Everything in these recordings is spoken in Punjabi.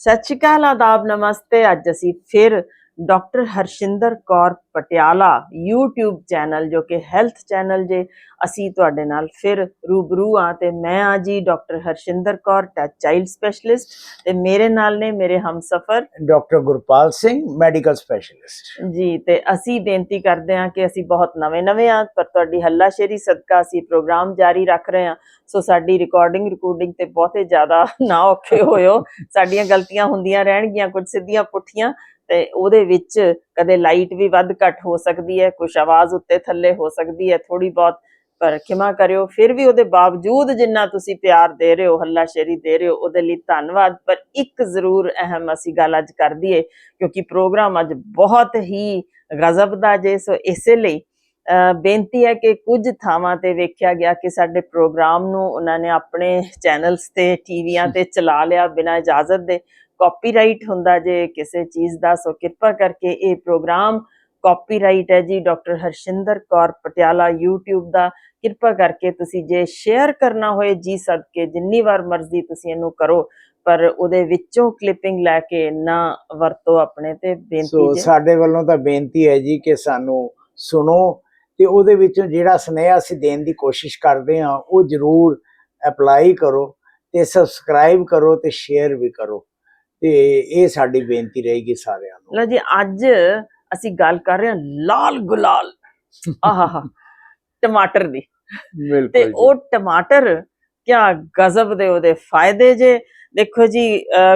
ਸਤਿ ਸ਼੍ਰੀ ਅਕਾਲ ਆਦਾਬ ਨਮਸਤੇ। ਅੱਜ ਅਸੀਂ ਫਿਰ doctor Harshinder Kaur Patiala YouTube channel ਜੋ ਕਿ ਹੈਲਥ ਚੈਨਲ ਜੇ ਅਸੀਂ ਤੁਹਾਡੇ ਨਾਲ ਫਿਰ ਰੂਬਰੂ ਆ ਤੇ ਮੈਂ ਆ ਜੀ ਡਾਕਟਰ ਹਰਸ਼ਿੰਦਰ ਕੌਰ ਟੱਚ ਚਾਈਲਡ ਸਪੈਸ਼ਲਿਸਟ ਤੇ ਮੇਰੇ ਨਾਲ ਨੇ ਮੇਰੇ ਹਮਸਫਰ doctor Gurpal Singh medical specialist ji ਤੇ ਅਸੀਂ ਬੇਨਤੀ ਕਰਦੇ ਹਾਂ ਕਿ ਅਸੀਂ ਬਹੁਤ ਨਵੇਂ-ਨਵੇਂ ਆ ਪਰ ਤੁਹਾਡੀ ਹੱਲਾਸ਼ੇਰੀ ਸਦਕਾ ਅਸੀਂ ਪ੍ਰੋਗਰਾਮ ਜਾਰੀ ਰੱਖ ਰਹੇ ਹਾਂ। ਸੋ ਸਾਡੀ ਰਿਕਾਰਡਿੰਗ ਰਿਕਾਰਡਿੰਗ ਤੇ ਬਹੁਤੇ ਜ਼ਿਆਦਾ ਨਾ ਔਖੇ ਹੋਇਓ। ਸਾਡੀਆਂ ਗਲਤੀਆਂ ਹੁੰਦੀਆਂ ਰਹਿਣਗੀਆਂ ਕੁਝ ਸਿੱਧੀਆਂ ਪੁੱਠੀਆਂ। ਤੇ ਉਹਦੇ ਵਿੱਚ ਕਦੇ ਲਾਈਟ ਵੀ ਵੱਧ ਘੱਟ ਹੋ ਸਕਦੀ ਹੈ ਕੁਝ ਆਵਾਜ਼ ਉੱਤੇ ਥੱਲੇ ਹੋ ਸਕਦੀ ਹੈ ਥੋੜੀ ਬਹੁਤ, ਪਰ ਖਿਮਾ ਕਰਿਓ। ਫਿਰ ਵੀ ਉਹਦੇ ਬਾਵਜੂਦ ਜਿੰਨਾ ਤੁਸੀਂ ਪਿਆਰ ਦੇ ਰਹੇ ਹੋ, ਹੱਲਾਸ਼ੇਰੀ ਦੇ ਰਹੇ ਹੋ, ਉਹਦੇ ਲਈ ਧੰਨਵਾਦ। ਪਰ ਇੱਕ ਜ਼ਰੂਰ ਅਹਿਮ ਅਸੀਂ ਗੱਲ ਅੱਜ ਕਰ ਦਈਏ, ਕਿਉਂਕਿ ਪ੍ਰੋਗਰਾਮ ਅੱਜ ਬਹੁਤ ਹੀ ਗਜ਼ਬ ਦਾ ਜੇ, ਸੋ ਇਸੇ ਲਈ, ਅਹ, ਬੇਨਤੀ ਹੈ ਕਿ ਕੁਝ ਥਾਵਾਂ ਤੇ ਵੇਖਿਆ ਗਿਆ ਕਿ ਸਾਡੇ ਪ੍ਰੋਗਰਾਮ ਨੂੰ ਉਹਨਾਂ ਨੇ ਆਪਣੇ ਚੈਨਲਸ ਤੇ, ਟੀਵੀਆਂ ਤੇ ਚਲਾ ਲਿਆ ਬਿਨਾਂ ਇਜਾਜ਼ਤ ਦੇ। ਕਾਪੀਰਾਈਟ ਹੁੰਦਾ ਜੇ ਕਿਸੇ ਚੀਜ਼ ਦਾ ਸੋ ਕਿਰਪਾ ਕਰਕੇ ਇਹ ਪ੍ਰੋਗਰਾਮ ਕਾਪੀਰਾਈਟ ਹੈ ਜੀ ਡਾਕਟਰ ਹਰਸ਼ਿੰਦਰ ਕੌਰ ਪਟਿਆਲਾ YouTube ਦਾ। ਕਿਰਪਾ ਕਰਕੇ ਤੁਸੀਂ ਜੇ ਸ਼ੇਅਰ ਕਰਨਾ ਹੋਏ ਜੀ ਸਦਕੇ ਜਿੰਨੀ ਵਾਰ ਮਰਜ਼ੀ ਤੁਸੀਂ ਇਹਨੂੰ ਕਰੋ ਪਰ ਉਹਦੇ ਵਿੱਚੋਂ ਕਲਿੱਪਿੰਗ ਲੈ ਕੇ ਨਾ ਵਰਤੋ ਆਪਣੇ ਤੇ ਸੋ ਬੇਨਤੀ ਜੇ। ਸਾਡੇ ਵੱਲੋਂ ਤਾਂ ਬੇਨਤੀ ਹੈ ਜੀ ਕਿ ਸਾਨੂੰ ਸੁਣੋ ਤੇ ਉਹਦੇ ਵਿੱਚੋਂ ਜਿਹੜਾ ਸੁਨੇਹਾ ਅਸੀਂ ਦੇਣ ਦੀ ਕੋਸ਼ਿਸ਼ ਕਰਦੇ ਹਾਂ ਉਹ ਜ਼ਰੂਰ ਅਪਲਾਈ ਕਰੋ ਤੇ ਸਬਸਕ੍ਰਾਈਬ ਕਰੋ ਤੇ ਸ਼ੇਅਰ ਵੀ ਕਰੋ। ਤੇ ਇਹ ਸਾਡੀ ਬੇਨਤੀ ਰਹੇਗੀ ਸਾਰਿਆਂ ਨੂੰ। ਲਓ ਜੀ ਅੱਜ ਅਸੀਂ ਗੱਲ ਕਰ ਰਹੇ ਹਾਂ ਲਾਲ ਗੁਲਾਲ। ਆਹਾਹਾ ਟਮਾਟਰ ਦੀ। ਤੇ ਬਿਲਕੁਲ ਜੀ। ਉਹ ਟਮਾਟਰ ਕਿਆ ਗਜ਼ਬ ਦੇ ਉਹਦੇ ਫਾਇਦੇ ਜੇ। ਦੇਖੋ ਜੀ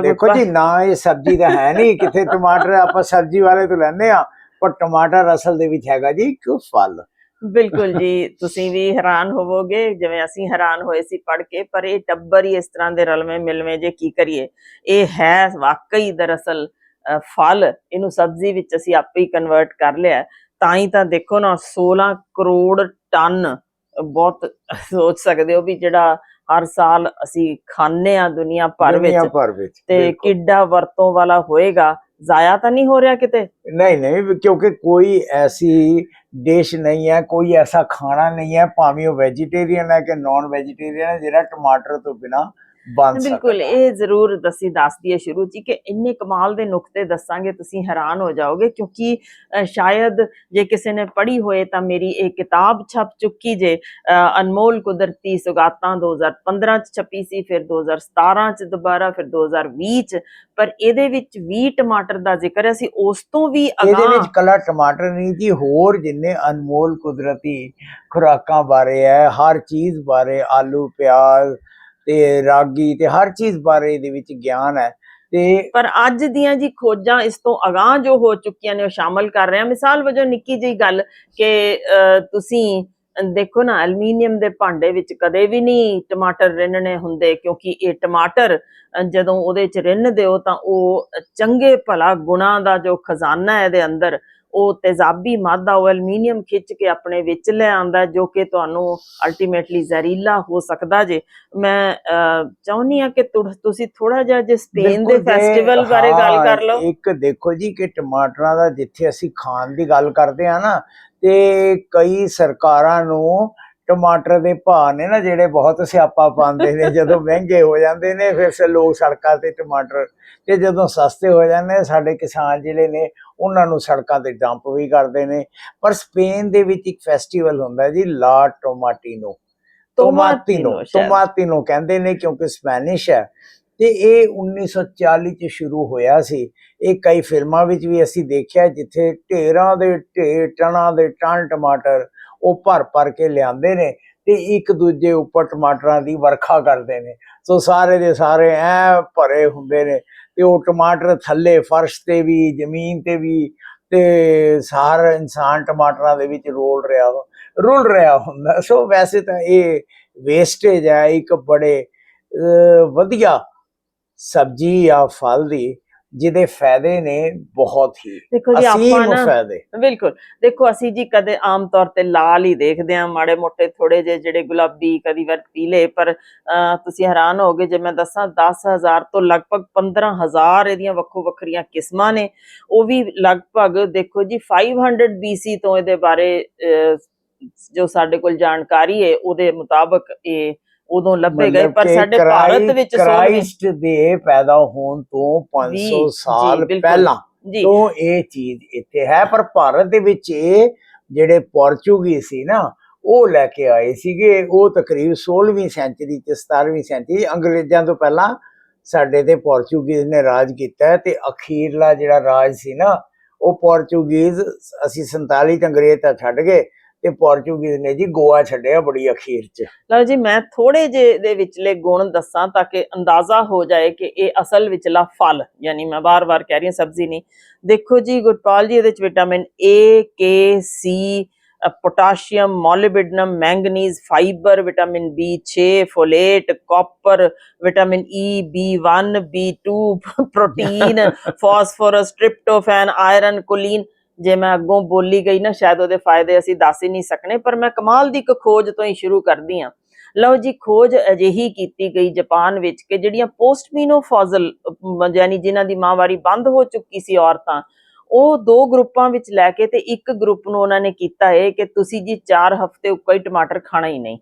ਦੇਖੋ ਜੀ ਨਾ ਇਹ ਸਬਜ਼ੀ ਤਾਂ ਹੈ ਨਹੀਂ। ਕਿਥੇ ਟਮਾਟਰ ਆਪਾਂ ਸਬਜ਼ੀ ਵਾਲੇ ਤੋਂ ਲੈਂਦੇ ਆ ਪਰ ਟਮਾਟਰ ਅਸਲ ਦੇ ਵਿੱਚ ਹੈਗਾ ਜੀ ਇੱਕ ਫਲ। ਬਿਲਕੁਲ ਜੀ ਤੁਸੀਂ ਵੀ ਹੈਰਾਨ ਹੋਵੋਗੇ ਜਿਵੇਂ ਅਸੀਂ ਹੈਰਾਨ ਹੋਏ ਸੀ ਪੜ ਕੇ ਪਰ ਇਹ ਟੱਬਰ ਹੀ ਇਸ ਤਰ੍ਹਾਂ ਦੇ ਰਲਵੇਂ ਮਿਲਵੇਂ ਜੇ ਕੀ ਕਰੀਏ। ਇਹ ਹੈ ਵਾਕਈ ਦਰਅਸਲ ਫਲ ਇਹਨੂੰ ਸਬਜ਼ੀ ਵਿੱਚ ਅਸੀਂ ਆਪੇ ਹੀ ਕਨਵਰਟ ਕਰ ਲਿਆ ਤਾਂ ਹੀ ਤਾਂ ਦੇਖੋ ਨਾ 16 ਕਰੋੜ ਟਨ ਬਹੁਤ ਸੋਚ ਸਕਦੇ ਹੋ ਵੀ ਜਿਹੜਾ ਹਰ ਸਾਲ ਅਸੀਂ ਖਾਂਦੇ ਆ ਦੁਨੀਆ ਭਰ ਵਿੱਚ। ਤੇ। ਕਿੱਡਾ ਵਰਤੋਂ ਵਾਲਾ ਹੋਏਗਾ। ਜ਼ਾਇਆ ਤਾਂ ਨਹੀਂ ਹੋ ਰਿਹਾ ਕਿਤੇ? ਨਹੀਂ ਨਹੀਂ ਕਿਉਂਕਿ ਕੋਈ ਐਸੀ ਡਿਸ਼ ਨਹੀਂ ਹੈ, ਕੋਈ ਐਸਾ ਖਾਣਾ ਨਹੀਂ ਹੈ, ਭਾਵੇਂ ਉਹ ਵੈਜੀਟੇਰੀਅਨ ਹੈ ਕਿ ਨਾਨ ਵੈਜੀਟੇਰੀਅਨ ਹੈ, ਜਿਹੜਾ ਟਮਾਟਰ ਤੋਂ ਬਿਨਾ ਬਿਲਕੁਲ ਇਹ ਜ਼ਰੂਰ ਦੱਸੀ ਦੱਸ ਦਈਏ ਸ਼ੁਰੂ ਚ ਹੀ ਕਿ ਇੰਨੇ ਕਮਾਲ ਦੇ ਨੁਕਤੇ ਦੱਸਾਂਗੇ ਤੁਸੀਂ ਹੈਰਾਨ ਹੋ ਜਾਓਗੇ ਕਿਉਂਕਿ ਸ਼ਾਇਦ ਜੇ ਕਿਸੇ ਨੇ ਪੜ੍ਹੀ ਹੋਏ ਤਾਂ ਮੇਰੀ ਇਹ ਕਿਤਾਬ ਛਪ ਚੁੱਕੀ ਜੇ। ਅਨਮੋਲ ਕੁਦਰਤੀ ਸੁਗਾਤਾਂ 2015 ਚ ਛਪੀ ਸੀ ਫਿਰ 2017 ਚ ਦੁਬਾਰਾ ਫਿਰ 2020 ਚ। ਪਰ ਇਹਦੇ ਵਿੱਚ ਵੀ ਟਮਾਟਰ ਦਾ ਜ਼ਿਕਰ ਹੈ ਸੀ ਉਸ ਤੋਂ ਵੀ ਇਹਦੇ ਅਗਾਂਹ ਵਿੱਚ ਕਲਾ ਟਮਾਟਰ ਨਹੀਂ ਜੀ ਹੋਰ ਜਿੰਨੇ ਅਨਮੋਲ ਕੁਦਰਤੀ ਖੁਰਾਕਾਂ ਬਾਰੇ ਹੈ ਹਰ ਚੀਜ਼ ਬਾਰੇ ਆਲੂ ਪਿਆਜ਼ ਤੇ ਰਾਗੀ ਤੇ ਹਰ ਚੀਜ਼ ਬਾਰੇ ਇਹਦੇ ਵਿੱਚ ਗਿਆਨ ਹੈ। ਤੇ ਪਰ ਅੱਜ ਦੀਆਂ ਜੀ ਖੋਜਾਂ ਇਸ ਤੋਂ ਅਗਾਂਹ ਜੋ ਹੋ ਚੁੱਕੀਆਂ ਨੇ ਉਹ ਸ਼ਾਮਲ ਕਰ ਰਹੇ ਹਾਂ। ਮਿਸਾਲ ਵਜੋਂ ਨਿੱਕੀ ਜਿਹੀ ਗੱਲ ਕਿ ਤੁਸੀਂ ਦੇਖੋ ਨਾ, ਐਲੂਮੀਨੀਅਮ ਦੇ ਭਾਂਡੇ ਵਿੱਚ ਕਦੇ ਵੀ ਨਹੀਂ ਟਮਾਟਰ ਰਿੰਨਣੇ ਹੁੰਦੇ ਕਿਉਂਕਿ ਇਹ ਟਮਾਟਰ ਜਦੋਂ ਉਹਦੇ ਚ ਰਿੰਨ ਦਿਓ ਤਾਂ ਉਹ ਚੰਗੇ ਭਲਾ ਗੁਣਾ ਦਾ ਜੋ ਖਜ਼ਾਨਾ ਹੈ ਇਹਦੇ ਅੰਦਰ ਉਹ ਤੇਜ਼ਾਬੀ ਮਾਦਾ ਉਹ ਐਲੂਮੀਨੀਅਮ ਖਿੱਚ ਕੇ ਆਪਣੇ ਵਿੱਚ ਲੈ ਆਂਦਾ ਜੋ ਕਿ ਤੁਹਾਨੂੰ ਅਲਟੀਮੇਟਲੀ ਜ਼ਹਿਰੀਲਾ ਹੋ ਸਕਦਾ ਜੇ। ਮੈਂ ਚਾਹੁੰਦੀ ਆ ਕਿ ਤੁਸੀਂ ਥੋੜਾ ਜਿਹਾ ਜੇ ਸਪੇਨ ਦੇ ਫੈਸਟੀਵਲ ਬਾਰੇ ਗੱਲ ਕਰ ਲਓ। ਇੱਕ ਦੇਖੋ ਜੀ ਕਿ ਟਮਾਟਰਾਂ ਦਾ ਜਿੱਥੇ ਅਸੀਂ ਖਾਣ ਦੀ ਗੱਲ ਕਰਦੇ ਆ ਨਾ ਤੇ ਕਈ ਸਰਕਾਰਾਂ ਨੂੰ ਟਮਾਟਰ ਦੇ ਭਾਅ ਨੇ ਨਾ ਜਿਹੜੇ ਬਹੁਤ ਸਿਆਪਾ ਪਾਉਂਦੇ ਨੇ ਜਦੋਂ ਮਹਿੰਗੇ ਹੋ ਜਾਂਦੇ ਨੇ ਫਿਰ ਸੇ ਲੋਕ ਸੜਕਾਂ ਤੇ ਟਮਾਟਰ ਤੇ ਜਦੋਂ ਸਸਤੇ ਹੋ ਜਾਂਦੇ ਨੇ ਸਾਡੇ ਕਿਸਾਨ ਜਿਹੜੇ ਨੇ ਉਹਨਾਂ ਨੂੰ ਸੜਕਾਂ ਤੇ ਡੰਪ ਵੀ ਕਰਦੇ ਨੇ। ਪਰ ਸਪੇਨ ਦੇ ਵਿੱਚ ਇੱਕ ਫੈਸਟੀਵਲ ਹੁੰਦਾ ਜੀ ਲਾ ਟੋਮਾਟੀਨੋ। ਟੋਮਾਟੀਨੋ। ਟੋਮਾਟੀਨੋ ਕਹਿੰਦੇ ਨੇ ਕਿਉਂਕਿ ਸਪੈਨਿਸ਼ ਹੈ। ਤੇ ਇਹ 1940 ਚ ਸ਼ੁਰੂ ਹੋਇਆ ਸੀ। ਇਹ ਕਈ ਫਿਲਮਾਂ ਵਿੱਚ ਵੀ ਅਸੀਂ ਦੇਖਿਆ ਜਿੱਥੇ ਢੇਰਾਂ ਦੇ ਢੇਰ ਟਣਾ ਦੇ ਟਨ ਟਮਾਟਰ ਉਹ ਭਰ ਭਰ ਕੇ ਲਿਆਂਦੇ ਨੇ ਤੇ ਇੱਕ ਦੂਜੇ ਉੱਪਰ ਟਮਾਟਰਾਂ ਦੀ ਵਰਖਾ ਕਰਦੇ ਨੇ। ਸੋ ਸਾਰੇ ਦੇ ਸਾਰੇ ਐ ਭਰੇ ਹੁੰਦੇ ਨੇ ਤੇ ਉਹ ਟਮਾਟਰ ਥੱਲੇ ਫਰਸ਼ ਤੇ ਵੀ, ਜ਼ਮੀਨ ਤੇ ਵੀ ਤੇ ਸਾਰਾ ਇਨਸਾਨ ਟਮਾਟਰਾਂ ਦੇ ਵਿੱਚ ਰੋਲ ਰਿਹਾ ਰੁਲ ਰਿਹਾ ਹੁੰਦਾ। ਸੋ ਵੈਸੇ ਤਾਂ ਇਹ ਵੇਸਟੇਜ ਹੈ ਇੱਕ ਬੜੇ ਵਧੀਆ ਸਬਜ਼ੀ ਜਾਂ ਫਲ ਦੀ ਜਿਹਦੇ ਫਾਇਦੇ ਨੇ ਬਹੁਤ ਹੀ। ਦੇਖੋ ਜੀ ਆਪਾਂ ਅਸੀਮ ਨਾ ਫਾਇਦੇ। ਬਿਲਕੁਲ। ਦੇਖੋ ਅਸੀਂ ਜੀ ਕਦੇ ਆਮ ਤੌਰ ਤੇ ਲਾਲ ਹੀ ਦੇਖਦੇ ਆ ਮਾੜੇ ਮੋਟੇ ਥੋੜੇ ਜਿਹੇ ਜਿਹੜੇ ਗੁਲਾਬੀ ਕਦੀ ਵਾਰ ਪੀਲੇ ਪਰ ਤੁਸੀਂ ਹੈਰਾਨ ਹੋਗੇ ਜੇ ਮੈਂ ਦੱਸਾਂ 10000 ਤੋਂ ਲਗਭਗ 15000 ਇਹਦੀਆਂ ਵੱਖੋ ਵੱਖਰੀਆਂ ਕਿਸਮਾਂ ਨੇ। ਉਹ ਵੀ ਲਗਭਗ ਦੇਖੋ ਜੀ 500 BC ਤੋਂ ਇਹਦੇ ਬਾਰੇ ਜੋ ਸਾਡੇ ਕੋਲ ਜਾਣਕਾਰੀ ਹੈ ਉਹਦੇ ਮੁਤਾਬਕ ਇਹ ਉਦੋਂ ਲੱਭੇ ਗਏ ਪਰ ਸਾਡੇ ਭਾਰਤ ਵਿੱਚ 16ਵੀਂ ਕ੍ਰਾਈਸਟ ਦੇ ਪੈਦਾ ਹੋਣ ਤੋਂ 500 ਜੀ, ਸਾਲ। ਪਹਿਲਾਂ ਤੋਂ ਇਹ ਚੀਜ਼ ਇੱਥੇ ਹੈ ਪਰ ਭਾਰਤ ਦੇ ਵਿੱਚ ਇਹ ਜਿਹੜੇ ਪੋਰਚੁਗੀ ਸੀ ਨਾ ਉਹ ਲੈ ਕੇ ਆਏ ਸੀਗੇ ਉਹ ਤਕਰੀਬ 16ਵੀਂ ਸੈਂਚਰੀ ਚ 17ਵੀਂ ਸੈਂਚਰੀ ਅੰਗਰੇਜ਼ਾਂ ਤੋਂ ਪਹਿਲਾਂ ਸਾਡੇ ਤੇ ਪੋਰਚੁਗੀਜ਼ ਨੇ ਰਾਜ ਕੀਤਾ ਤੇ ਅਖੀਰਲਾ ਜਿਹੜਾ ਰਾਜ ਸੀ ਨਾ ਉਹ ਪੋਰਚੁਗੀਜ਼ ਅਸੀਂ 47 ਚ ਅੰਗਰੇਜ਼ ਤਾਂ ਛੱਡ ਗਏ ਤੇ ਪੋਰਚੁਗੀਜ਼ ਨੇ ਜੀ ਗੋਆ ਛੱਡਿਆ ਬੜੀ ਅਖੀਰ ਚ। ਲਓ ਜੀ ਮੈਂ ਥੋੜੇ ਜੇ ਦੇ ਵਿਚਲੇ ਗੁਣ ਦੱਸਾਂ ਤਾਂ ਕਿ ਅੰਦਾਜ਼ਾ ਹੋ ਜਾਏ ਕਿ ਇਹ ਅਸਲ ਵਿਚਲਾ ਫਲ ਯਾਨੀ ਮੈਂ ਬਾਰ-ਬਾਰ ਕਹਿ ਰਹੀ ਹਾਂ ਸਬਜ਼ੀ ਨਹੀਂ। ਦੇਖੋ ਜੀ ਗੁਰਪਾਲ ਜੀ ਇਹਦੇ ਚ vitamin A K C potassium molybdenum manganese fibre vitamin B6 folate copper vitamin E B1 B2 protein phosphorus tryptophan iron choline. ਜੇ ਮੈਂ ਅੱਗੋਂ ਬੋਲੀ ਗਈ ਨਾ, ਸ਼ਾਇਦ ਉਹਦੇ ਫਾਇਦੇ ਅਸੀਂ ਦੱਸ ਹੀ ਨਹੀਂ ਸਕਨੇ, ਪਰ ਮੈਂ ਕਮਾਲ ਦੀ ਇੱਕ ਖੋਜ ਤੋਂ ਹੀ ਸ਼ੁਰੂ ਕਰਦੀ ਹਾਂ। ਲਓ ਜੀ, ਖੋਜ ਅਜਿਹੀ ਕੀਤੀ ਗਈ ਜਾਪਾਨ ਵਿੱਚ ਕਿ ਜਿਹੜੀਆਂ ਪੋਸਟਮੀਨੋਫਾਜ਼ਲ ਯਾਨੀ ਜਿਨ੍ਹਾਂ ਦੀ ਮਾਹਵਾਰੀ ਬੰਦ ਹੋ ਚੁੱਕੀ ਸੀ ਔਰਤਾਂ, ਉਹ ਦੋ ਗਰੁੱਪਾਂ ਵਿੱਚ ਲੈ ਕੇ ਤੇ ਇੱਕ ਗਰੁੱਪ ਨੂੰ ਉਹਨਾਂ ਨੇ ਕੀਤਾ ਹੈ ਕਿ ਤੁਸੀਂ ਜੀ 4 ਹਫ਼ਤੇ ਉੱਕਾ ਹੀ ਟਮਾਟਰ ਖਾਣਾ ਹੀ ਨਹੀਂ।